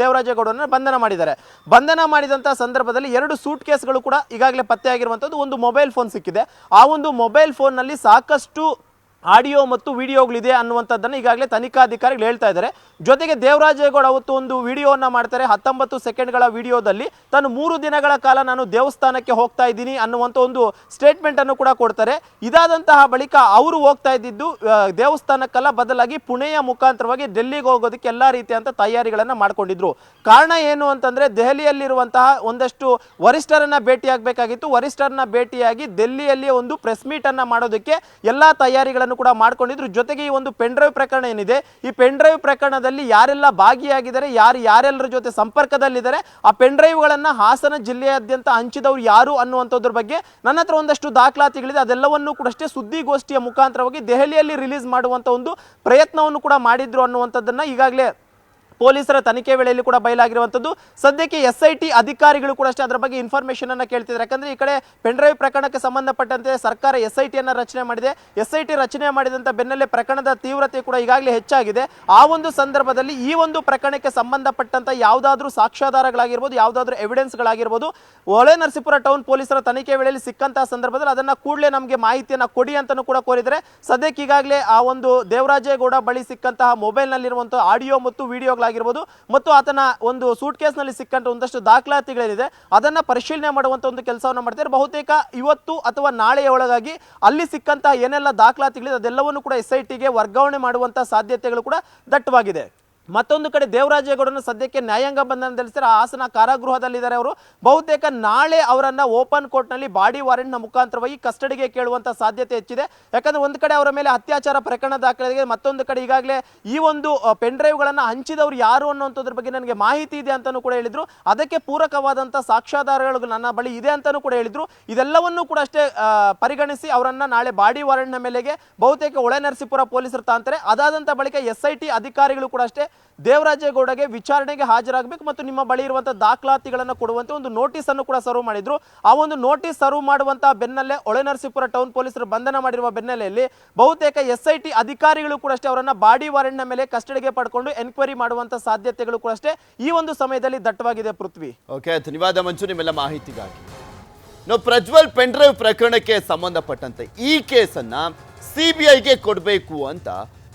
ದೇವರಾಜೇಗೌಡರನ್ನ ಬಂಧನ ಮಾಡಿದ್ದಾರೆ. ಬಂಧನ ಮಾಡಿದಂಥ ಸಂದರ್ಭದಲ್ಲಿ ಎರಡು ಸೂಟ್ ಕೇಸ್ಗಳು ಕೂಡ ಈಗಾಗಲೇ ಪತ್ತೆಯಾಗಿರುವಂಥದ್ದು ಒಂದು ಮೊಬೈಲ್ ಫೋನ್ ಸಿಕ್ಕಿದೆ. ಆ ಒಂದು ಮೊಬೈಲ್ ಫೋನ್ನಲ್ಲಿ ಸಾಕಷ್ಟು ಆಡಿಯೋ ಮತ್ತು ವಿಡಿಯೋಗಳಿದೆ ಅನ್ನುವಂಥದ್ದನ್ನು ಈಗಾಗಲೇ ತನಿಖಾಧಿಕಾರಿಗಳು ಹೇಳ್ತಾ ಇದ್ದಾರೆ. ಜೊತೆಗೆ ದೇವರಾಜೇಗೌಡ ಅವತ್ತು ಒಂದು ವಿಡಿಯೋವನ್ನು ಮಾಡ್ತಾರೆ. ಹತ್ತೊಂಬತ್ತು ಸೆಕೆಂಡ್ಗಳ ವಿಡಿಯೋದಲ್ಲಿ ತಾನು ಮೂರು ದಿನಗಳ ಕಾಲ ನಾನು ದೇವಸ್ಥಾನಕ್ಕೆ ಹೋಗ್ತಾ ಇದ್ದೀನಿ ಅನ್ನುವಂಥ ಒಂದು ಸ್ಟೇಟ್ಮೆಂಟನ್ನು ಕೂಡ ಕೊಡ್ತಾರೆ. ಇದಾದಂತಹ ಬಳಿಕ ಅವರು ಹೋಗ್ತಾ ಇದ್ದಿದ್ದು ದೇವಸ್ಥಾನಕ್ಕೆಲ್ಲ ಬದಲಾಗಿ ಪುಣೆಯ ಮುಖಾಂತರವಾಗಿ ಡೆಲ್ಲಿಗೆ ಹೋಗೋದಕ್ಕೆ ಎಲ್ಲ ರೀತಿಯಂಥ ತಯಾರಿಗಳನ್ನು ಮಾಡಿಕೊಂಡಿದ್ರು. ಕಾರಣ ಏನು ಅಂತಂದರೆ ದೆಹಲಿಯಲ್ಲಿರುವಂತಹ ಒಂದಷ್ಟು ವರಿಷ್ಠರನ್ನು ಭೇಟಿಯಾಗಬೇಕಾಗಿತ್ತು. ವರಿಷ್ಠರನ್ನ ಭೇಟಿಯಾಗಿ ದೆಲ್ಲಿಯಲ್ಲಿ ಒಂದು ಪ್ರೆಸ್ ಮೀಟನ್ನು ಮಾಡೋದಕ್ಕೆ ಎಲ್ಲ ತಯಾರಿಗಳನ್ನು ಕೂಡ ಮಾಡ್ಕೊಂಡಿದ್ರು. ಜೊತೆಗೆ ಈ ಒಂದು ಪೆನ್ ಡ್ರೈವ್ ಪ್ರಕರಣ ಏನಿದೆ? ಈ ಪೆನ್ ಡ್ರೈವ್ ಪ್ರಕರಣದಲ್ಲಿ ಯಾರೆಲ್ಲ ಭಾಗಿಯಾಗಿದ್ದಾರೆ, ಯಾರು ಯಾರೆಲ್ಲರ ಜೊತೆ ಸಂಪರ್ಕದಲ್ಲಿದ್ದಾರೆ, ಆ ಪೆನ್ ಡ್ರೈವ್ಗಳನ್ನು ಹಾಸನ ಜಿಲ್ಲೆಯಾದ್ಯಂತ ಹಂಚಿದವರು ಯಾರು ಅನ್ನುವಂಥದ್ರ ಬಗ್ಗೆ ನನ್ನ ಹತ್ರ ಒಂದಷ್ಟು ದಾಖಲಾತಿಗಳಿದೆ. ಅದೆಲ್ಲವನ್ನು ಕೂಡ ಅಷ್ಟೇ ಸುದ್ದಿಗೋಷ್ಠಿಯ ಮುಖಾಂತರವಾಗಿ ದೆಹಲಿಯಲ್ಲಿ ರಿಲೀಸ್ ಮಾಡುವಂಥ ಒಂದು ಪ್ರಯತ್ನವನ್ನು ಕೂಡ ಮಾಡಿದ್ರು ಅನ್ನುವಂಥದ್ದನ್ನು ಈಗಾಗಲೇ ಪೊಲೀಸರ ತನಿಖೆ ವೇಳೆಯಲ್ಲಿ ಕೂಡ ಬಯಲಾಗಿರುವಂಥದ್ದು. ಸದ್ಯಕ್ಕೆ ಎಸ್ ಅಧಿಕಾರಿಗಳು ಕೂಡ ಅಷ್ಟೇ ಅದರ ಬಗ್ಗೆ ಇನ್ಫಾರ್ಮೇಶನ್ ಅನ್ನ ಕೇಳ್ತಿದ್ದಾರೆ. ಯಾಕಂದ್ರೆ ಈ ಕಡೆ ಪೆನ್ಡ್ರೈವ್ ಪ್ರಕರಣಕ್ಕೆ ಸಂಬಂಧಪಟ್ಟಂತೆ ಸರ್ಕಾರ ಎಸ್ ಐ ರಚನೆ ಮಾಡಿದೆ. ಎಸ್ ರಚನೆ ಮಾಡಿದಂತ ಬೆನ್ನಲ್ಲೇ ಪ್ರಕರಣದ ತೀವ್ರತೆ ಕೂಡ ಈಗಾಗಲೇ ಹೆಚ್ಚಾಗಿದೆ. ಆ ಒಂದು ಸಂದರ್ಭದಲ್ಲಿ ಈ ಒಂದು ಪ್ರಕರಣಕ್ಕೆ ಸಂಬಂಧಪಟ್ಟಂತ ಯಾವುದಾದ್ರೂ ಸಾಕ್ಷ್ಯಾಧಾರಗಳಾಗಿರ್ಬೋದು, ಯಾವುದಾದ್ರೂ ಎವಿಡೆನ್ಸ್ಗಳಾಗಿರ್ಬೋದು ಹೊಳೆ ನರಸೀಪುರ ಟೌನ್ ಪೊಲೀಸರ ತನಿಖೆ ವೇಳೆಯಲ್ಲಿ ಸಿಕ್ಕಂತಹ ಸಂದರ್ಭದಲ್ಲಿ ಅದನ್ನ ಕೂಡಲೇ ನಮಗೆ ಮಾಹಿತಿಯನ್ನ ಕೊಡಿ ಅಂತಾನೂ ಕೂಡ ಕೋರಿದರೆ ಸದ್ಯಕ್ಕೆ ಈಗಾಗಲೇ ಆ ಒಂದು ದೇವರಾಜೇಗೌಡ ಬಳಿ ಸಿಕ್ಕಂತಹ ಮೊಬೈಲ್ನಲ್ಲಿರುವಂತಹ ಆಡಿಯೋ ಮತ್ತು ವಿಡಿಯೋಗಳಾಗಿರ್ಬೋದು ಮತ್ತು ಆತನ ಒಂದು ಸೂಟ್ ಕೇಸ್ನಲ್ಲಿ ಸಿಕ್ಕಂತ ಒಂದಷ್ಟು ದಾಖಲಾತಿಗಳೇನಿದೆ ಅದನ್ನ ಪರಿಶೀಲನೆ ಮಾಡುವಂತ ಒಂದು ಕೆಲಸವನ್ನು ಮಾಡ್ತಾರೆ ಬಹುತೇಕ ಇವತ್ತು ಅಥವಾ ನಾಳೆಯ ಒಳಗಾಗಿ ಅಲ್ಲಿ ಸಿಕ್ಕಂತಹ ಏನೆಲ್ಲ ದಾಖಲಾತಿಗಳಿದೆ ಅದೆಲ್ಲವನ್ನು ಕೂಡ ಎಸ್ ಐ ಟಿಗೆ ವರ್ಗಾವಣೆ ಮಾಡುವಂಥ ಸಾಧ್ಯತೆಗಳು ಕೂಡ ದಟ್ಟವಾಗಿದೆ. ಮತ್ತೊಂದು ಕಡೆ ದೇವರಾಜೇಗೌಡನ ಸದ್ಯಕ್ಕೆ ನ್ಯಾಯಾಂಗ ಬಂಧನದಲ್ಲಿದ್ದಾರೆ ಹಾಸನ ಕಾರಾಗೃಹದಲ್ಲಿದ್ದಾರೆ ಅವರು. ಬಹುತೇಕ ನಾಳೆ ಅವರನ್ನ ಓಪನ್ ಕೋರ್ಟ್ನಲ್ಲಿ ಬಾಡಿ ವಾರೆಂಟ್ನ ಮುಖಾಂತರವಾಗಿ ಕಸ್ಟಡಿಗೆ ಕೇಳುವಂತ ಸಾಧ್ಯತೆ ಹೆಚ್ಚಿದೆ. ಯಾಕಂದ್ರೆ ಒಂದು ಕಡೆ ಅವರ ಮೇಲೆ ಅತ್ಯಾಚಾರ ಪ್ರಕರಣ ದಾಖಲಾಗಿದೆ ಮತ್ತೊಂದು ಕಡೆ ಈಗಾಗಲೇ ಈ ಒಂದು ಪೆನ್ ಡ್ರೈವ್ಗಳನ್ನು ಹಂಚಿದವರು ಯಾರು ಅನ್ನುವಂಥದ್ರ ಬಗ್ಗೆ ನನಗೆ ಮಾಹಿತಿ ಇದೆ ಅಂತಲೂ ಕೂಡ ಹೇಳಿದ್ರು. ಅದಕ್ಕೆ ಪೂರಕವಾದಂಥ ಸಾಕ್ಷ್ಯಾಧಾರಗಳು ನನ್ನ ಬಳಿ ಇದೆ ಅಂತಲೂ ಕೂಡ ಹೇಳಿದ್ರು. ಇದೆಲ್ಲವನ್ನೂ ಕೂಡ ಅಷ್ಟೇ ಪರಿಗಣಿಸಿ ಅವರನ್ನ ನಾಳೆ ಬಾಡಿ ವಾರೆಂಟ್ನ ಮೇಲೆಗೆ ಬಹುತೇಕ ಒಳೆ ನರಸೀಪುರ ಪೊಲೀಸರು ತಾಂತಾರೆ. ಅದಾದಂಥ ಬಳಿಕ ಎಸ್ ಅಧಿಕಾರಿಗಳು ಕೂಡ ಅಷ್ಟೇ ದೇವರಾಜೇಗೌಡಗೆ ವಿಚಾರಣೆಗೆ ಹಾಜರಾಗಬೇಕು ಮತ್ತು ನಿಮ್ಮ ಬಳಿ ಇರುವಂಥ ದಾಖಲಾತಿಗಳನ್ನು ಕೊಡುವಂತೆ ಒಂದು ನೋಟಿಸ್ ಅನ್ನು ಕೂಡ ಸರ್ವ್ ಮಾಡಿದ್ರು. ಆ ಒಂದು ನೋಟಿಸ್ ಸರ್ವ್ ಮಾಡುವಂತಹ ಬೆನ್ನಲ್ಲೇ ಒಳೆ ನರಸೀಪುರ ಟೌನ್ ಪೊಲೀಸರು ಬಂಧನ ಮಾಡಿರುವ ಬೆನ್ನಲೆಯಲ್ಲಿ ಬಹುತೇಕ ಎಸ್ ಐ ಟಿ ಅಧಿಕಾರಿಗಳು ಕೂಡ ಅಷ್ಟೇ ಅವರನ್ನ ಬಾಡಿ ವಾರೆಂಟ್ನ ಮೇಲೆ ಕಸ್ಟಡಿಗೆ ಪಡ್ಕೊಂಡು ಎನ್ಕ್ವೈರಿ ಮಾಡುವಂತ ಸಾಧ್ಯತೆಗಳು ಕೂಡ ಅಷ್ಟೇ ಈ ಒಂದು ಸಮಯದಲ್ಲಿ ದಟ್ಟವಾಗಿದೆ ಪೃಥ್ವಿ. ಓಕೆ ಧನ್ಯವಾದ ಮಂಜು, ನಿಮ್ಮೆಲ್ಲ ಮಾಹಿತಿಗಾಗಿ. ನಾವು ಪ್ರಜ್ವಲ್ ಪೆನ್ಡ್ರೈವ್ ಪ್ರಕರಣಕ್ಕೆ ಸಂಬಂಧಪಟ್ಟಂತೆ ಈ ಕೇಸನ್ನ ಸಿಬಿಐಗೆ ಕೊಡಬೇಕು ಅಂತ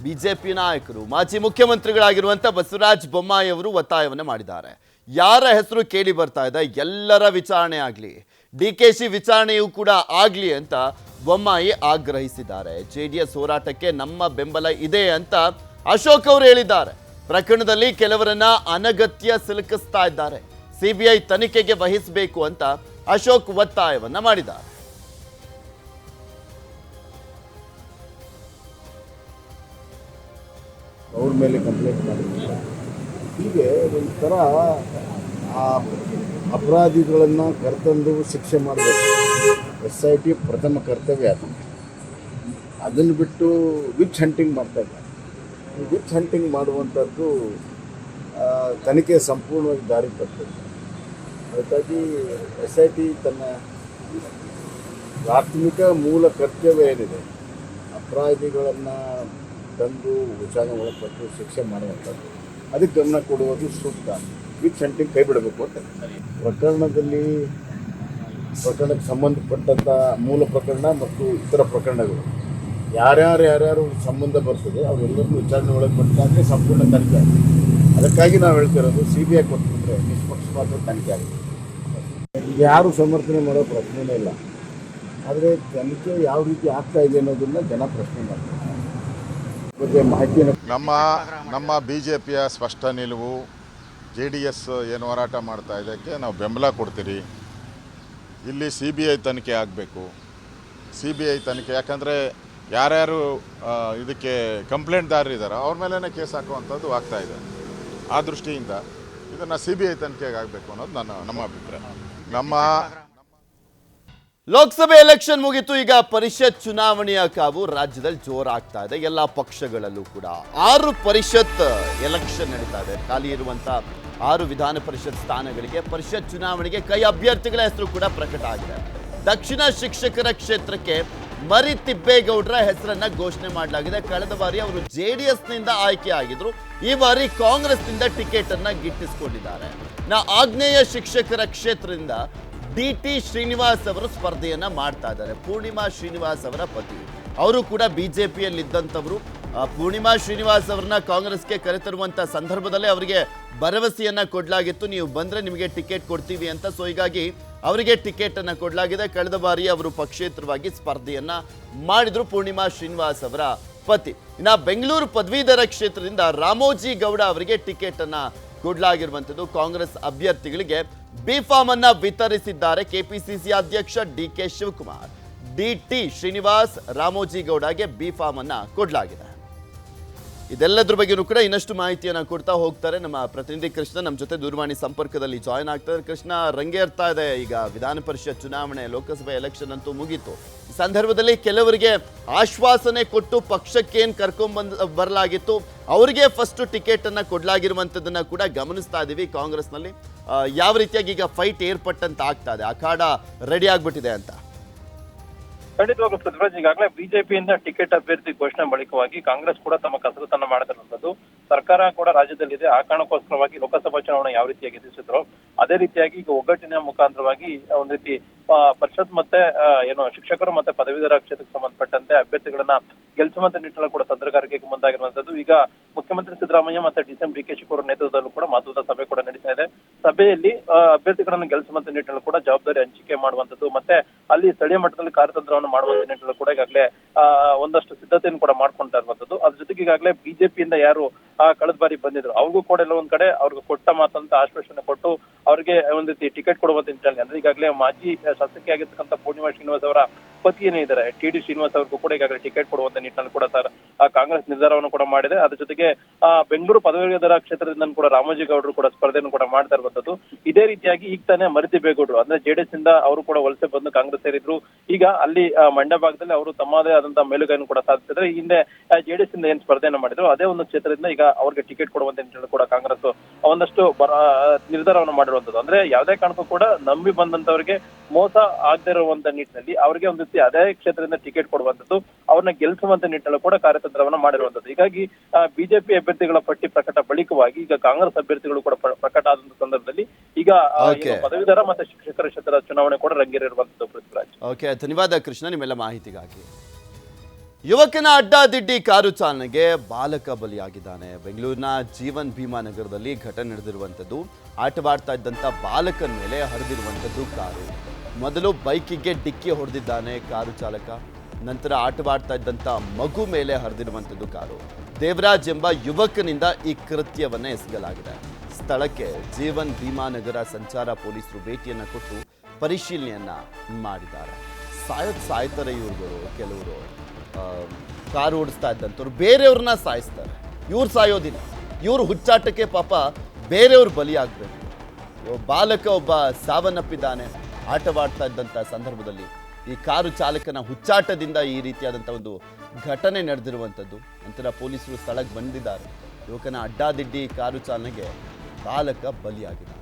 ಬಿಜೆಪಿ ನಾಯಕರು, ಮಾಜಿ ಮುಖ್ಯಮಂತ್ರಿಗಳಾಗಿರುವಂಥ ಬಸವರಾಜ ಬೊಮ್ಮಾಯಿ ಅವರು ಒತ್ತಾಯವನ್ನು ಮಾಡಿದ್ದಾರೆ. ಯಾರ ಹೆಸರು ಕೇಳಿ ಬರ್ತಾ ಇದೆ? ಎಲ್ಲರ ವಿಚಾರಣೆ ಆಗಲಿ, ಡಿ ಕೆ ಶಿ ವಿಚಾರಣೆಯೂ ಕೂಡ ಆಗಲಿ ಅಂತ ಬೊಮ್ಮಾಯಿ ಆಗ್ರಹಿಸಿದ್ದಾರೆ. ಜೆ ಡಿ ಎಸ್ ಹೋರಾಟಕ್ಕೆ ನಮ್ಮ ಬೆಂಬಲ ಇದೆ ಅಂತ ಅಶೋಕ್ ಅವರು ಹೇಳಿದ್ದಾರೆ. ಪ್ರಕರಣದಲ್ಲಿ ಕೆಲವರನ್ನ ಅನಗತ್ಯ ಸಿಲುಕಿಸ್ತಾ ಇದ್ದಾರೆ. ಸಿಬಿಐ ತನಿಖೆಗೆ ವಹಿಸಬೇಕು ಅಂತ ಅಶೋಕ್ ಒತ್ತಾಯವನ್ನ ಮಾಡಿದ್ದಾರೆ. ಅವ್ರ ಮೇಲೆ ಕಂಪ್ಲೇಂಟ್ ಮಾಡಿದ್ರು. ಹೀಗೆ ಒಂಥರ ಆ ಅಪರಾಧಿಗಳನ್ನು ಕರ್ತಂದು ಶಿಕ್ಷೆ ಮಾಡಬೇಕು. ಎಸ್ ಐ ಟಿ ಪ್ರಥಮ ಕರ್ತವ್ಯ ಅದು. ಅದನ್ನು ಬಿಟ್ಟು ವಿಚ್ ಹಂಟಿಂಗ್ ಮಾಡ್ತಾ ಇದ್ದಾರೆ. ಈ ವಿಚ್ ಹಂಟಿಂಗ್ ಮಾಡುವಂಥದ್ದು ತನಿಖೆ ಸಂಪೂರ್ಣವಾಗಿ ದಾರಿ ತಪ್ಪಿದೆ. ಅದಕ್ಕಾಗಿ ಎಸ್ ಐ ಟಿ ತನ್ನ ಪ್ರಾಥಮಿಕ ಮೂಲ ಕರ್ತವ್ಯ ಏನಿದೆ, ಅಪರಾಧಿಗಳನ್ನು ತಂದು ವಿಚಾರಣೆ ಒಳಪಟ್ಟು ಶಿಕ್ಷೆ ಮಾಡುವಂಥದ್ದು. ಅದಕ್ಕೆ ಗಮನ ಕೊಡುವುದು ಸೂಕ್ತ. ವಿತ್ ಸೆಂಟಿಂಗ್ ಕೈ ಬಿಡಬೇಕು ಅಂತ. ಪ್ರಕರಣದಲ್ಲಿ, ಪ್ರಕರಣಕ್ಕೆ ಸಂಬಂಧಪಟ್ಟಂಥ ಮೂಲ ಪ್ರಕರಣ ಮತ್ತು ಇತರ ಪ್ರಕರಣಗಳು. ಯಾರ್ಯಾರು ಯಾರ್ಯಾರು ಸಂಬಂಧ ಬರ್ತದೆ ಅವರೆಲ್ಲರೂ ವಿಚಾರಣೆ ಒಳಗೆ ಸಂಪೂರ್ಣ ತನಿಖೆ ಆಗುತ್ತೆ. ಅದಕ್ಕಾಗಿ ನಾವು ಹೇಳ್ತಿರೋದು ಸಿ ಬಿ ಐ ಕೊಟ್ಟಿದ್ರೆ ನಿಷ್ಪಕ್ಷಪಾತ ತನಿಖೆ ಆಗುತ್ತೆ. ಯಾರು ಸಮರ್ಥನೆ ಮಾಡೋ ಪ್ರಶ್ನೆನೇ ಇಲ್ಲ. ಆದರೆ ತನಿಖೆ ಯಾವ ರೀತಿ ಆಗ್ತಾ ಇದೆ ಅನ್ನೋದನ್ನು ಜನ ಪ್ರಶ್ನೆ ಮಾಡ್ತಾರೆ. ನಮ್ಮ ನಮ್ಮ ಬಿ ಜೆ ಪಿಯ ಸ್ಪಷ್ಟ ನಿಲುವು ಜೆ ಡಿ ಎಸ್ ಏನು ಹೋರಾಟ ಮಾಡ್ತಾ ಇದಕ್ಕೆ ನಾವು ಬೆಂಬಲ ಕೊಡ್ತೀರಿ. ಇಲ್ಲಿ ಸಿ ಬಿ ಐ ತನಿಖೆ ಆಗಬೇಕು. ಸಿ ಬಿ ಐ ತನಿಖೆ, ಯಾಕಂದರೆ ಯಾರ್ಯಾರು ಇದಕ್ಕೆ ಕಂಪ್ಲೇಂಟ್ದಾರರು ಇದ್ದಾರೋ ಅವ್ರ ಮೇಲೇ ಕೇಸ್ ಹಾಕುವಂಥದ್ದು ಆಗ್ತಾ ಇದೆ. ಆ ದೃಷ್ಟಿಯಿಂದ ಇದನ್ನು ಸಿ ಬಿ ಐ ತನಿಖೆಗೆ ಆಗಬೇಕು ಅನ್ನೋದು ನನ್ನ, ನಮ್ಮ ಅಭಿಪ್ರಾಯ. ನಮ್ಮ ಲೋಕಸಭೆ ಎಲೆಕ್ಷನ್ ಮುಗಿತು. ಈಗ ಪರಿಷತ್ ಚುನಾವಣೆಯ ಕಾವು ರಾಜ್ಯದಲ್ಲಿ ಜೋರಾಗ್ತಾ ಇದೆ. ಎಲ್ಲ ಪಕ್ಷಗಳಲ್ಲೂ ಕೂಡ ಆರು ಪರಿಷತ್ ಎಲೆಕ್ಷನ್ ನಡೀತಾ ಇದೆ. ಖಾಲಿ ಇರುವಂತ ಆರು ವಿಧಾನ ಪರಿಷತ್ ಸ್ಥಾನಗಳಿಗೆ ಪರಿಷತ್ ಚುನಾವಣೆಗೆ ಕೈ ಅಭ್ಯರ್ಥಿಗಳ ಹೆಸರು ಕೂಡ ಪ್ರಕಟ ಆಗಿದೆ. ದಕ್ಷಿಣ ಶಿಕ್ಷಕರ ಕ್ಷೇತ್ರಕ್ಕೆ ಮರಿ ತಿಬ್ಬೇಗೌಡರ ಹೆಸರನ್ನ ಘೋಷಣೆ ಮಾಡಲಾಗಿದೆ. ಕಳೆದ ಬಾರಿ ಅವರು ಜೆ ಡಿ ಆಯ್ಕೆ ಆಗಿದ್ರು. ಈ ಬಾರಿ ಕಾಂಗ್ರೆಸ್ನಿಂದ ಟಿಕೆಟ್ ಅನ್ನ ಗಿಟ್ಟಿಸಿಕೊಂಡಿದ್ದಾರೆ. ನಾ ಆಗ್ನೇಯ ಶಿಕ್ಷಕರ ಕ್ಷೇತ್ರದಿಂದ ಡಿ ಟಿ ಶ್ರೀನಿವಾಸ್ ಅವರು ಸ್ಪರ್ಧೆಯನ್ನ ಮಾಡ್ತಾ ಇದ್ದಾರೆ. ಪೂರ್ಣಿಮಾ ಶ್ರೀನಿವಾಸ್ ಅವರ ಪತಿ. ಅವರು ಕೂಡ ಬಿಜೆಪಿಯಲ್ಲಿ ಇದ್ದಂಥವರು. ಪೂರ್ಣಿಮಾ ಶ್ರೀನಿವಾಸ್ ಅವರನ್ನ ಕಾಂಗ್ರೆಸ್ಗೆ ಕರೆತರುವಂತ ಸಂದರ್ಭದಲ್ಲೇ ಅವರಿಗೆ ಭರವಸೆಯನ್ನ ಕೊಡಲಾಗಿತ್ತು. ನೀವು ಬಂದ್ರೆ ನಿಮಗೆ ಟಿಕೆಟ್ ಕೊಡ್ತೀವಿ ಅಂತ. ಸೊ ಹೀಗಾಗಿ ಅವರಿಗೆ ಟಿಕೆಟ್ ಅನ್ನ ಕೊಡಲಾಗಿದೆ. ಕಳೆದ ಬಾರಿ ಅವರು ಪಕ್ಷೇತರವಾಗಿ ಸ್ಪರ್ಧೆಯನ್ನ ಮಾಡಿದ್ರು ಪೂರ್ಣಿಮಾ ಶ್ರೀನಿವಾಸ್ ಅವರ ಪತಿ. ಇನ್ನ ಬೆಂಗಳೂರು ಪದವೀಧರ ಕ್ಷೇತ್ರದಿಂದ ರಾಮೋಜಿ ಗೌಡ ಅವರಿಗೆ ಟಿಕೆಟ್ ಅನ್ನ ಕೊಡಲಾಗಿರುವಂಥದ್ದು. ಕಾಂಗ್ರೆಸ್ ಅಭ್ಯರ್ಥಿಗಳಿಗೆ ಬಿ ಫಾರ್ಮ್ ಅನ್ನ ವಿತರಿಸಿದ್ದಾರೆ ಕೆಪಿಸಿಸಿ ಅಧ್ಯಕ್ಷ D K Shivakumar. D T Srinivas Ramoji ಗೌಡಗೆ B form ಅನ್ನ ಕೊಡಲಾಗಿದೆ. ಇದೆಲ್ಲದ್ರ ಬಗ್ಗೆನೂ ಕೂಡ ಇನ್ನಷ್ಟು ಮಾಹಿತಿಯನ್ನು ಕೊಡ್ತಾ ಹೋಗ್ತಾರೆ ನಮ್ಮ ಪ್ರತಿನಿಧಿ ಕೃಷ್ಣ. ನಮ್ಮ ಜೊತೆ ದೂರವಾಣಿ ಸಂಪರ್ಕದಲ್ಲಿ ಜಾಯ್ನ್ ಆಗ್ತಾರೆ. ಕೃಷ್ಣ, ರಂಗೇರ್ತಾ ಇದೆ. ಈಗ ವಿಧಾನ ಪರಿಷತ್ ಚುನಾವಣೆ, ಲೋಕಸಭೆ ಎಲೆಕ್ಷನ್ ಅಂತೂ ಮುಗೀತು. ಸಂದರ್ಭದಲ್ಲಿ ಕೆಲವರಿಗೆ ಆಶ್ವಾಸನೆ ಕೊಟ್ಟು ಪಕ್ಷಕ್ಕೇನು ಏನ್ ಕರ್ಕೊಂಡ್ ಬಂದ್, ಬರಲಾಗಿತ್ತು. ಅವರಿಗೆ ಫಸ್ಟ್ ಟಿಕೆಟ್ ಅನ್ನ ಕೊಡ್ಲಾಗಿರುವಂತದನ್ನ ಕೂಡ ಗಮನಿಸ್ತಾ ಇದೀವಿ ಕಾಂಗ್ರೆಸ್ನಲ್ಲಿ. ಯಾವ ರೀತಿಯಾಗಿ ಈಗ ಫೈಟ್ ಏರ್ಪಟ್ಟಂತ ಆಗ್ತಾ ಇದೆ ಅಖಾಡ ರೆಡಿ ಆಗ್ಬಿಟ್ಟಿದೆ ಅಂತ. ಖಂಡಿತವಾಗ್ಲೂ ಪೃಥ್ವಿರಾಜ್ ಈಗಾಗಲೇ ಬಿಜೆಪಿಯಿಂದ ಟಿಕೆಟ್ ಅಭ್ಯರ್ಥಿ ಘೋಷಣೆ ಬಳಿಕವಾಗಿ ಕಾಂಗ್ರೆಸ್ ಕೂಡ ತಮ್ಮ ಕಸರತ್ತನ್ನು ಮಾಡ್ತಿರುವಂತದ್ದು ಸರ್ಕಾರ ಕೂಡ ರಾಜ್ಯದಲ್ಲಿದೆ. ಆ ಕಾರಣಕ್ಕೋಸ್ಕರವಾಗಿ ಲೋಕಸಭಾ ಚುನಾವಣೆ ಯಾವ ರೀತಿಯಾಗಿ ಎದುರಿಸಿದ್ರು ಅದೇ ರೀತಿಯಾಗಿ ಈಗ ಒಗ್ಗಟ್ಟಿನ ಮುಖಾಂತರವಾಗಿ ಒಂದ್ ರೀತಿ ಪರಿಷತ್ ಮತ್ತೆ ಏನು ಶಿಕ್ಷಕರು ಮತ್ತೆ ಪದವೀಧರ ಕ್ಷೇತ್ರಕ್ಕೆ ಸಂಬಂಧಪಟ್ಟಂತೆ ಅಭ್ಯರ್ಥಿಗಳನ್ನ ಗೆಲ್ಲಿಸುವಂತ ನಿಟ್ಟಿನಲ್ಲಿ ಕೂಡ ತಂತ್ರಗಾರಿಕೆಗೆ ಮುಂದಾಗಿರುವಂತದ್ದು. ಈಗ ಮುಖ್ಯಮಂತ್ರಿ ಸಿದ್ದರಾಮಯ್ಯ ಮತ್ತೆ ಡಿಸಿಎಂ ಡಿ ಕೆ ಶಿವಕುಮಾರ್ ನೇತೃತ್ವದಲ್ಲೂ ಕೂಡ ಮಹತ್ವದ ಸಭೆ ಕೂಡ ನಡೀತಾ ಇದೆ. ಸಭೆಯಲ್ಲಿ ಅಭ್ಯರ್ಥಿಗಳನ್ನು ಗೆಲ್ಲಿಸುವಂತ ನಿಟ್ಟಿನಲ್ಲಿ ಕೂಡ ಜವಾಬ್ದಾರಿ ಹಂಚಿಕೆ ಮಾಡುವಂತದ್ದು ಮತ್ತೆ ಅಲ್ಲಿ ಸ್ಥಳೀಯ ಮಟ್ಟದಲ್ಲಿ ಕಾರ್ಯತಂತ್ರವನ್ನು ಮಾಡುವಂತ ನಿಟ್ಟಿನಲ್ಲಿ ಕೂಡ ಈಗಾಗಲೇ ಒಂದಷ್ಟು ಸಿದ್ಧತೆಯನ್ನು ಕೂಡ ಮಾಡ್ಕೊಂತಾ ಇರುವಂತದ್ದು ಅದ್ರ ಜೊತೆಗೆ ಈಗಾಗಲೇ ಬಿಜೆಪಿಯಿಂದ ಯಾರು ಕಳೆದ ಬಾರಿ ಬಂದಿದ್ರು. ಅವ್ರಿಗೂ ಕೂಡ ಎಲ್ಲ ಒಂದ್ ಕಡೆ ಅವ್ರಿಗೆ ಕೊಟ್ಟ ಮಾತಂತ ಆಶ್ವಾಸನೆ ಕೊಟ್ಟು ಅವ್ರಿಗೆ ಒಂದ್ ರೀತಿ ಟಿಕೆಟ್ ಕೊಡುವಂತ ನಿಟ್ಟಿನಲ್ಲಿ. ಅಂದ್ರೆ ಈಗಾಗಲೇ ಮಾಜಿ ಶಾಸಕಿ ಆಗಿರ್ತಕ್ಕಂತ ಪೂರ್ಣಿಮಾ ಶ್ರೀನಿವಾಸ್ ಅವರ ಪತಿ ಏನೇ ಇದ್ದಾರೆ. ಟಿ ಡಿ ಶ್ರೀನಿವಾಸ್ ಅವ್ರಿಗೂ ಕೂಡ ಈಗಾಗಲೇ ಟಿಕೆಟ್ ಕೊಡುವಂತ ನಿಟ್ಟಿನಲ್ಲಿ ಕೂಡ ಸರ್ ಕಾಂಗ್ರೆಸ್ ನಿರ್ಧಾರವನ್ನು ಕೂಡ ಮಾಡಿದೆ. ಅದ್ರ ಜೊತೆಗೆ ಬೆಂಗಳೂರು ಪದವೀಧರ ಕ್ಷೇತ್ರದಿಂದ ಕೂಡ ರಾಮೋಜಿ ಗೌಡರು ಕೂಡ ಸ್ಪರ್ಧೆಯನ್ನು ಕೂಡ ಮಾಡ್ತಾ ಇರುವಂತದ್ದು. ಇದೇ ರೀತಿಯಾಗಿ ಈಗ ತಾನೇ ಮರಿತಿಬೇಗೌಡರು ಅಂದ್ರೆ ಜೆಡಿಎಸ್ ಇಂದ ಅವರು ಕೂಡ ವಲಸೆ ಬಂದು ಕಾಂಗ್ರೆಸ್ ಸೇರಿದ್ರು. ಈಗ ಅಲ್ಲಿ ಮಂಡ್ಯ ಭಾಗದಲ್ಲಿ ಅವರು ತಮ್ಮದೇ ಆದಂತಹ ಮೇಲುಗೈಯನ್ನು ಕೂಡ ಸಾಧಿಸಿದ್ರೆ ಹಿಂದೆ ಜೆಡಿಎಸ್ ಇಂದ ಏನ್ ಸ್ಪರ್ಧೆಯನ್ನು ಮಾಡಿದ್ರು, ಅದೇ ಒಂದು ಕ್ಷೇತ್ರದಿಂದ ಈಗ ಅವ್ರಿಗೆ ಟಿಕೆಟ್ ಕೊಡುವಂತ ನಿಟ್ಟಿನಲ್ಲಿ ಕೂಡ ಕಾಂಗ್ರೆಸ್ ಒಂದಷ್ಟು ನಿರ್ಧಾರವನ್ನು ಮಾಡಿರುವಂತದ್ದು. ಅಂದ್ರೆ ಯಾವುದೇ ಕಾರಣಕ್ಕೂ ಕೂಡ ನಂಬಿ ಬಂದಂತವರಿಗೆ ಮೋಸ ಆಗದೆ ಇರುವಂತ ನಿಟ್ಟಿನಲ್ಲಿ ಅವರಿಗೆ ಒಂದು ರೀತಿ ಅದೇ ಕ್ಷೇತ್ರದಿಂದ ಟಿಕೆಟ್ ಕೊಡುವಂತದ್ದು ಅವ್ರನ್ನ ಗೆಲ್ಲಿಸುವಂತ ನಿಟ್ಟಿನಲ್ಲಿ ಕೂಡ ಕಾರ್ಯತಂತ್ರವನ್ನ ಮಾಡಿರುವಂತದ್ದು ಹೀಗಾಗಿ ಬಿಜೆಪಿ ಅಭ್ಯರ್ಥಿಗಳ ಪಟ್ಟಿ ಪ್ರಕಟ ಬಳಿಕವಾಗಿ ಈಗ ಕಾಂಗ್ರೆಸ್ ಅಭ್ಯರ್ಥಿಗಳು ಕೂಡ ಪ್ರಕಟ ಆದಂತ ಸಂದರ್ಭದಲ್ಲಿ ಈಗ ಪದವೀಧರ ಮತ್ತೆ ಶಿಕ್ಷಕರ ಕ್ಷೇತ್ರದ ಚುನಾವಣೆ ಕೂಡ ರಂಗೇರಿರುವಂತದ್ದು ಪೃಥ್ವಿರಾಜ್. ಓಕೆ ಧನ್ಯವಾದ ಕೃಷ್ಣ ನಿಮ್ಮೆಲ್ಲ ಮಾಹಿತಿಗಾಗಿ. ಯುವಕನ ಅಡ್ಡಾದಿಡ್ಡಿ ಕಾರು ಚಾಲನೆಗೆ ಬಾಲಕ ಬಲಿಯಾಗಿದ್ದಾನೆ. ಬೆಂಗಳೂರಿನ ಜೀವನ್ ಭೀಮಾ ನಗರದಲ್ಲಿ ಘಟನೆ ನಡೆದಿರುವಂಥದ್ದು. ಆಟವಾಡ್ತಾ ಇದ್ದಂಥ ಬಾಲಕನ ಮೇಲೆ ಹರಿದಿರುವಂಥದ್ದು ಕಾರು. ಮೊದಲು ಬೈಕಿಗೆ ಡಿಕ್ಕಿ ಹೊಡೆದಿದ್ದಾನೆ ಕಾರು ಚಾಲಕ. ನಂತರ ಆಟವಾಡ್ತಾ ಇದ್ದಂಥ ಮಗು ಮೇಲೆ ಹರಿದಿರುವಂಥದ್ದು ಕಾರು. ದೇವರಾಜ್ ಎಂಬ ಯುವಕನಿಂದ ಈ ಕೃತ್ಯವನ್ನ ಎಸಗಲಾಗಿದೆ. ಸ್ಥಳಕ್ಕೆ ಜೀವನ್ ಭೀಮಾನಗರ ಸಂಚಾರ ಪೊಲೀಸರು ಭೇಟಿಯನ್ನ ಕೊಟ್ಟು ಪರಿಶೀಲನೆಯನ್ನ ಮಾಡಿದ್ದಾರೆ. ಸಾಯೋದ್ ಸಾಯ್ತಾರೆ ಇವ್ರುಗಳು, ಕೆಲವರು ಕಾರು ಓಡಿಸ್ತಾ ಇದ್ದಂಥವ್ರು ಬೇರೆಯವ್ರನ್ನ ಸಾಯಿಸ್ತಾರೆ. ಇವ್ರು ಸಾಯೋದಿಲ್ಲ ಇವ್ರ ಹುಚ್ಚಾಟಕ್ಕೆ ಪಾಪ ಬೇರೆಯವ್ರು ಬಲಿಯಾಗಬೇಕು ಬಾಲಕ ಒಬ್ಬ ಸಾವನ್ನಪ್ಪಿದ್ದಾನೆ. ಆಟವಾಡ್ತಾ ಇದ್ದಂಥ ಸಂದರ್ಭದಲ್ಲಿ ಈ ಕಾರು ಚಾಲಕನ ಹುಚ್ಚಾಟದಿಂದ ಈ ರೀತಿಯಾದಂಥ ಒಂದು ಘಟನೆ ನಡೆದಿರುವಂಥದ್ದು ನಂತರ ಪೊಲೀಸರು ಸ್ಥಳಕ್ಕೆ ಬಂದಿದ್ದಾರೆ. ಯುವಕನ ಅಡ್ಡಾದಿಡ್ಡಿ ಕಾರು ಚಾಲನೆಗೆ ಚಾಲಕ ಬಲಿಯಾಗಿದ್ದಾನೆ.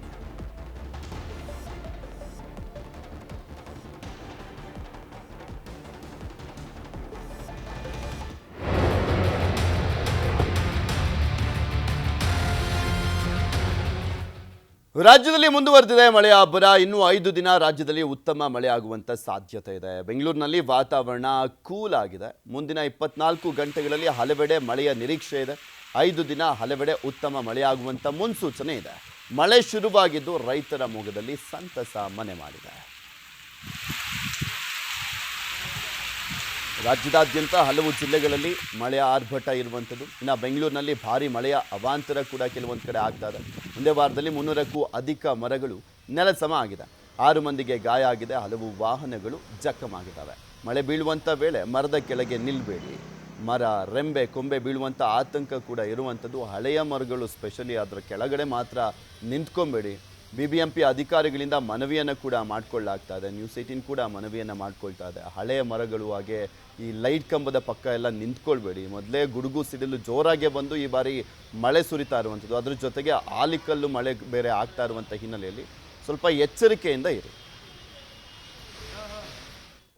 ರಾಜ್ಯದಲ್ಲಿ ಮುಂದುವರೆದಿದೆ ಮಳೆಯ ಅಬ್ಬರ ಇನ್ನೂ ಐದು ದಿನ ರಾಜ್ಯದಲ್ಲಿ ಉತ್ತಮ ಮಳೆ ಆಗುವಂತ ಸಾಧ್ಯತೆ ಇದೆ. ಬೆಂಗಳೂರಿನಲ್ಲಿ ವಾತಾವರಣ ಕೂಲ್ ಆಗಿದೆ. ಮುಂದಿನ ಇಪ್ಪತ್ನಾಲ್ಕು ಗಂಟೆಗಳಲ್ಲಿ ಹಲವೆಡೆ ಮಳೆಯ ನಿರೀಕ್ಷೆ ಇದೆ. ಐದು ದಿನ ಹಲವೆಡೆ ಉತ್ತಮ ಮಳೆಯಾಗುವಂಥ ಮುನ್ಸೂಚನೆ ಇದೆ. ಮಳೆ ಶುರುವಾಗಿದ್ದು ರೈತರ ಮೊಗದಲ್ಲಿ ಸಂತಸ ಮನೆ ಮಾಡಿದೆ. ರಾಜ್ಯದಾದ್ಯಂತ ಹಲವು ಜಿಲ್ಲೆಗಳಲ್ಲಿ ಮಳೆಯ ಆರ್ಭಟ ಇರುವಂಥದ್ದು. ಇನ್ನು ಬೆಂಗಳೂರಿನಲ್ಲಿ ಭಾರಿ ಮಳೆಯ ಅವಾಂತರ ಕೂಡ ಕೆಲವೊಂದು ಕಡೆ ಆಗ್ತಾ ಇದೆ. ಒಂದೇ ವಾರದಲ್ಲಿ ಮುನ್ನೂರಕ್ಕೂ ಅಧಿಕ ಮರಗಳು ನೆಲಸಮ ಆಗಿದೆ. ಆರು ಮಂದಿಗೆ ಗಾಯ ಆಗಿದೆ. ಹಲವು ವಾಹನಗಳು ಜಖಮಾಗಿದ್ದಾವೆ ಮಳೆ ಬೀಳುವಂಥ ವೇಳೆ ಮರದ ಕೆಳಗೆ ನಿಲ್ಬೇಡಿ. ಮರ, ರೆಂಬೆ, ಕೊಂಬೆ ಬೀಳುವಂಥ ಆತಂಕ ಕೂಡ ಇರುವಂಥದ್ದು. ಹಳೆಯ ಮರಗಳು ಸ್ಪೆಷಲಿ ಅದರ ಕೆಳಗಡೆ ಮಾತ್ರ ನಿಂತ್ಕೊಬೇಡಿ. ಬಿ ಬಿ ಎಂ ಪಿ ಅಧಿಕಾರಿಗಳಿಂದ ಮನವಿಯನ್ನು ಕೂಡ ಮಾಡಿಕೊಳ್ಳಾಗ್ತಾ ಇದೆ. ನ್ಯೂಸ್ ಏಯ್ಟೀನ್ ಕೂಡ ಮನವಿಯನ್ನು ಮಾಡ್ಕೊಳ್ತಾ ಇದೆ. ಹಳೆಯ ಮರಗಳು ಹಾಗೆ ಈ ಲೈಟ್ ಕಂಬದ ಪಕ್ಕ ಎಲ್ಲ ನಿಂತ್ಕೊಳ್ಬೇಡಿ. ಮೊದಲೇ ಗುಡುಗು ಸಿಡಿಲು ಜೋರಾಗೆ ಬಂದು ಈ ಬಾರಿ ಮಳೆ ಸುರಿತಾ ಇರುವಂಥದ್ದು. ಅದ್ರ ಜೊತೆಗೆ ಆಲಿಕಲ್ಲು ಮಳೆ ಬೇರೆ ಆಗ್ತಾ ಇರುವಂಥ ಹಿನ್ನೆಲೆಯಲ್ಲಿ ಸ್ವಲ್ಪ ಎಚ್ಚರಿಕೆಯಿಂದ ಇರಿ.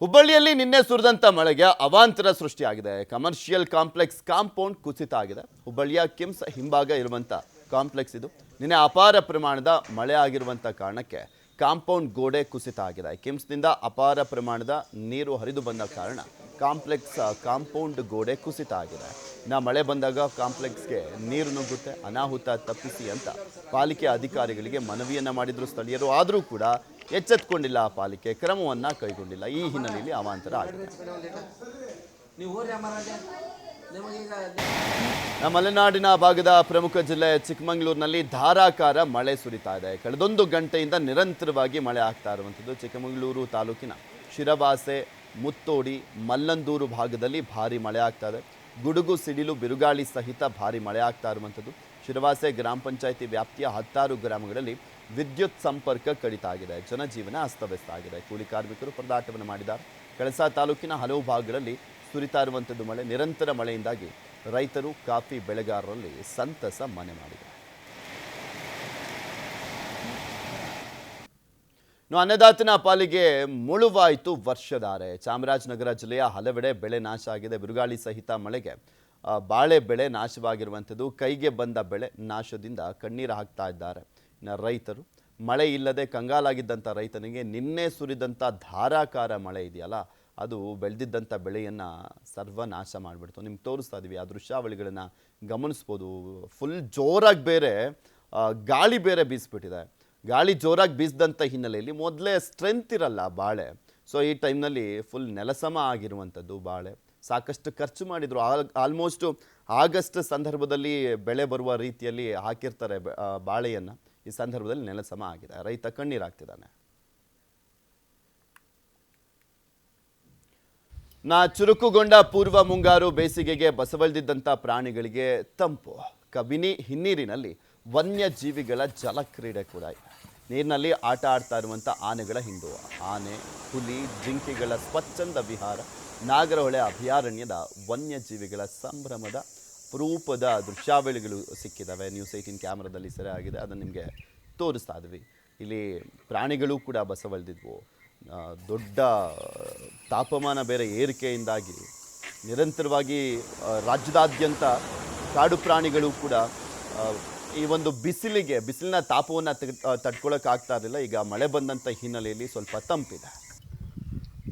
ಹುಬ್ಬಳ್ಳಿಯಲ್ಲಿ ನಿನ್ನೆ ಸುರಿದಂಥ ಮಳೆಗೆ ಅವಾಂತರ ಸೃಷ್ಟಿಯಾಗಿದೆ. ಕಮರ್ಷಿಯಲ್ ಕಾಂಪ್ಲೆಕ್ಸ್ ಕಾಂಪೌಂಡ್ ಕುಸಿತ ಆಗಿದೆ. ಹುಬ್ಬಳ್ಳಿಯ ಕಿಮ್ಸ್ ಹಿಂಭಾಗ ಇರುವಂಥ ಕಾಂಪ್ಲೆಕ್ಸ್ ಇದು. ನಿನ್ನೆ ಅಪಾರ ಪ್ರಮಾಣದ ಮಳೆ ಆಗಿರುವಂಥ ಕಾರಣಕ್ಕೆ ಕಾಂಪೌಂಡ್ ಗೋಡೆ ಕುಸಿತ ಆಗಿದೆ. ಕಿಮ್ಸ್ನಿಂದ ಅಪಾರ ಪ್ರಮಾಣದ ನೀರು ಹರಿದು ಬಂದ ಕಾರಣ ಕಾಂಪ್ಲೆಕ್ಸ್ ಕಾಂಪೌಂಡ್ ಗೋಡೆ ಕುಸಿತ ಆಗಿದೆ. ನಾ ಮಳೆ ಬಂದಾಗ ಕಾಂಪ್ಲೆಕ್ಸ್ಗೆ ನೀರು ನುಗ್ಗುತ್ತೆ ಅನಾಹುತ ತಪ್ಪಿಸಿ ಅಂತ ಪಾಲಿಕೆ ಅಧಿಕಾರಿಗಳಿಗೆ ಮನವಿಯನ್ನು ಮಾಡಿದ್ರು ಸ್ಥಳೀಯರು. ಆದರೂ ಕೂಡ ಎಚ್ಚೆತ್ಕೊಂಡಿಲ್ಲ ಆ ಪಾಲಿಕೆ ಕ್ರಮವನ್ನು ಕೈಗೊಂಡಿಲ್ಲ. ಈ ಹಿನ್ನೆಲೆಯಲ್ಲಿ ಅವಾಂತರ ಆಗಿದೆ. ನಮ್ಮ ಮಲೆನಾಡಿನ ಭಾಗದ ಪ್ರಮುಖ ಜಿಲ್ಲೆ ಚಿಕ್ಕಮಗಳೂರಿನಲ್ಲಿ ಧಾರಾಕಾರ ಮಳೆ ಸುರಿತಾ ಇದೆ. ಕಳೆದೊಂದು ಗಂಟೆಯಿಂದ ನಿರಂತರವಾಗಿ ಮಳೆ ಆಗ್ತಾ ಇರುವಂಥದ್ದು ಚಿಕ್ಕಮಗಳೂರು ತಾಲೂಕಿನ ಶಿರವಾಸೆ ಮುತ್ತೋಡಿ ಮಲ್ಲಂದೂರು ಭಾಗದಲ್ಲಿ ಭಾರಿ ಮಳೆ ಇದೆ. ಗುಡುಗು, ಸಿಡಿಲು, ಬಿರುಗಾಳಿ ಸಹಿತ ಭಾರಿ ಮಳೆ ಆಗ್ತಾ ಇರುವಂಥದ್ದು. ಶಿರವಾಸೆ ಗ್ರಾಮ ಪಂಚಾಯಿತಿ ವ್ಯಾಪ್ತಿಯ ಹತ್ತಾರು ಗ್ರಾಮಗಳಲ್ಲಿ ವಿದ್ಯುತ್ ಸಂಪರ್ಕ ಕಡಿತ ಆಗಿದೆ. ಜನಜೀವನ ಅಸ್ತವ್ಯಸ್ತ ಆಗಿದೆ. ಕೂಲಿ ಕಾರ್ಮಿಕರು ಪರದಾಟವನ್ನು ಮಾಡಿದ್ದಾರೆ. ಕಳಸಾ ತಾಲೂಕಿನ ಹಲವು ಭಾಗಗಳಲ್ಲಿ ಸುರಿತಾ ಇರುವಂಥದ್ದು ಮಳೆ. ನಿರಂತರ ಮಳೆಯಿಂದಾಗಿ ರೈತರು ಕಾಫಿ ಬೆಳೆಗಾರರಲ್ಲಿ ಸಂತಸ ಮನೆ ಮಾಡಿದೆ ಇನ್ನು ಅನ್ನದಾತನ ಪಾಲಿಗೆ ಮುಳುವಾಯಿತು ವರ್ಷಧಾರೆ ಚಾಮರಾಜನಗರ ಜಿಲ್ಲೆಯ ಹಲವೆಡೆ ಬೆಳೆ ನಾಶ ಆಗಿದೆ. ಬಿರುಗಾಳಿ ಸಹಿತ ಮಳೆಗೆ ಬಾಳೆ ಬೆಳೆ ನಾಶವಾಗಿರುವಂಥದ್ದು. ಕೈಗೆ ಬಂದ ಬೆಳೆ ನಾಶದಿಂದ ಕಣ್ಣೀರು ಹಾಕ್ತಾ ಇದ್ದಾರೆ. ಇನ್ನು ರೈತರು, ಮಳೆ ಇಲ್ಲದೆ ಕಂಗಾಲಾಗಿದ್ದಂಥ ರೈತನಿಗೆ ನಿನ್ನೆ ಸುರಿದಂಥ ಧಾರಾಕಾರ ಮಳೆ ಇದೆಯಲ್ಲ, ಅದು ಬೆಳೆದಿದ್ದಂಥ ಬೆಳೆಯನ್ನು ಸರ್ವನಾಶ ಮಾಡಿಬಿಡ್ತು. ನಿಮ್ಗೆ ತೋರಿಸ್ತಾ ಇದ್ದೀವಿ ಆ ದೃಶ್ಯಾವಳಿಗಳನ್ನು ಗಮನಿಸ್ಬೋದು. ಫುಲ್ ಜೋರಾಗಿ ಬೇರೆ ಗಾಳಿ ಬೇರೆ ಬೀಸ್ಬಿಟ್ಟಿದೆ. ಗಾಳಿ ಜೋರಾಗಿ ಬೀಸಿದಂಥ ಹಿನ್ನೆಲೆಯಲ್ಲಿ ಮೊದಲೇ ಸ್ಟ್ರೆಂತ್ ಇರಲ್ಲ ಬಾಳೆ. ಸೊ ಈ ಟೈಮ್ನಲ್ಲಿ ಫುಲ್ ನೆಲಸಮ ಆಗಿರುವಂಥದ್ದು ಬಾಳೆ. ಸಾಕಷ್ಟು ಖರ್ಚು ಮಾಡಿದರು. ಆಲ್ಮೋಸ್ಟು ಆಗಸ್ಟ್ ಸಂದರ್ಭದಲ್ಲಿ ಬೆಳೆ ಬರುವ ರೀತಿಯಲ್ಲಿ ಹಾಕಿರ್ತಾರೆ ಬಾಳೆಯನ್ನು. ಈ ಸಂದರ್ಭದಲ್ಲಿ ನೆಲಸಮ ಆಗಿದೆ. ರೈತ ಕಣ್ಣೀರಾಗ್ತಿದ್ದಾನೆ ನಾ ಚುರುಕುಗೊಂಡ ಪೂರ್ವ ಮುಂಗಾರು ಬೇಸಿಗೆಗೆ ಬಸವಳಿದಿದ್ದಂಥ ಪ್ರಾಣಿಗಳಿಗೆ ತಂಪು. ಕಬಿನಿ ಹಿನ್ನೀರಿನಲ್ಲಿ ವನ್ಯಜೀವಿಗಳ ಜಲಕ್ರೀಡೆ ಕೂಡ ಇದೆ. ನೀರಿನಲ್ಲಿ ಆಟ ಆಡ್ತಾ ಇರುವಂಥ ಆನೆಗಳ ಹಿಂದೂ ಆನೆ, ಹುಲಿ, ಜಿಂಕೆಗಳ ಸ್ವಚ್ಛಂದ ವಿಹಾರ, ನಾಗರಹೊಳೆ ಅಭಯಾರಣ್ಯದ ವನ್ಯಜೀವಿಗಳ ಸಂಭ್ರಮದ ರೂಪದ ದೃಶ್ಯಾವಳಿಗಳು ಸಿಕ್ಕಿದ್ದಾವೆ ನ್ಯೂಸ್ ಏಯ್ಟೀನ್ ಕ್ಯಾಮ್ರಾದಲ್ಲಿ ಸೆರೆ ಆಗಿದೆ ಅದನ್ನು ನಿಮಗೆ ತೋರಿಸ್ತಾ ಇದ್ವಿ. ಇಲ್ಲಿ ಪ್ರಾಣಿಗಳು ಕೂಡ ಬಸವಳಿದಿದ್ವು. ದೊಡ್ಡ ತಾಪಮಾನ ಬೇರೆ ಏರಿಕೆಯಿಂದಾಗಿ ನಿರಂತರವಾಗಿ ರಾಜ್ಯದಾದ್ಯಂತ ಕಾಡು ಪ್ರಾಣಿಗಳು ಕೂಡ ಈ ಒಂದು ಬಿಸಿಲಿಗೆ ಬಿಸಿಲಿನ ತಾಪವನ್ನು ತಡ್ಕೊಳಕ್ಕಾಗ್ತಾ ಇರಲಿಲ್ಲ. ಈಗ ಮಳೆ ಬಂದಂಥ ಹಿನ್ನೆಲೆಯಲ್ಲಿ ಸ್ವಲ್ಪ ತಂಪಿದೆ.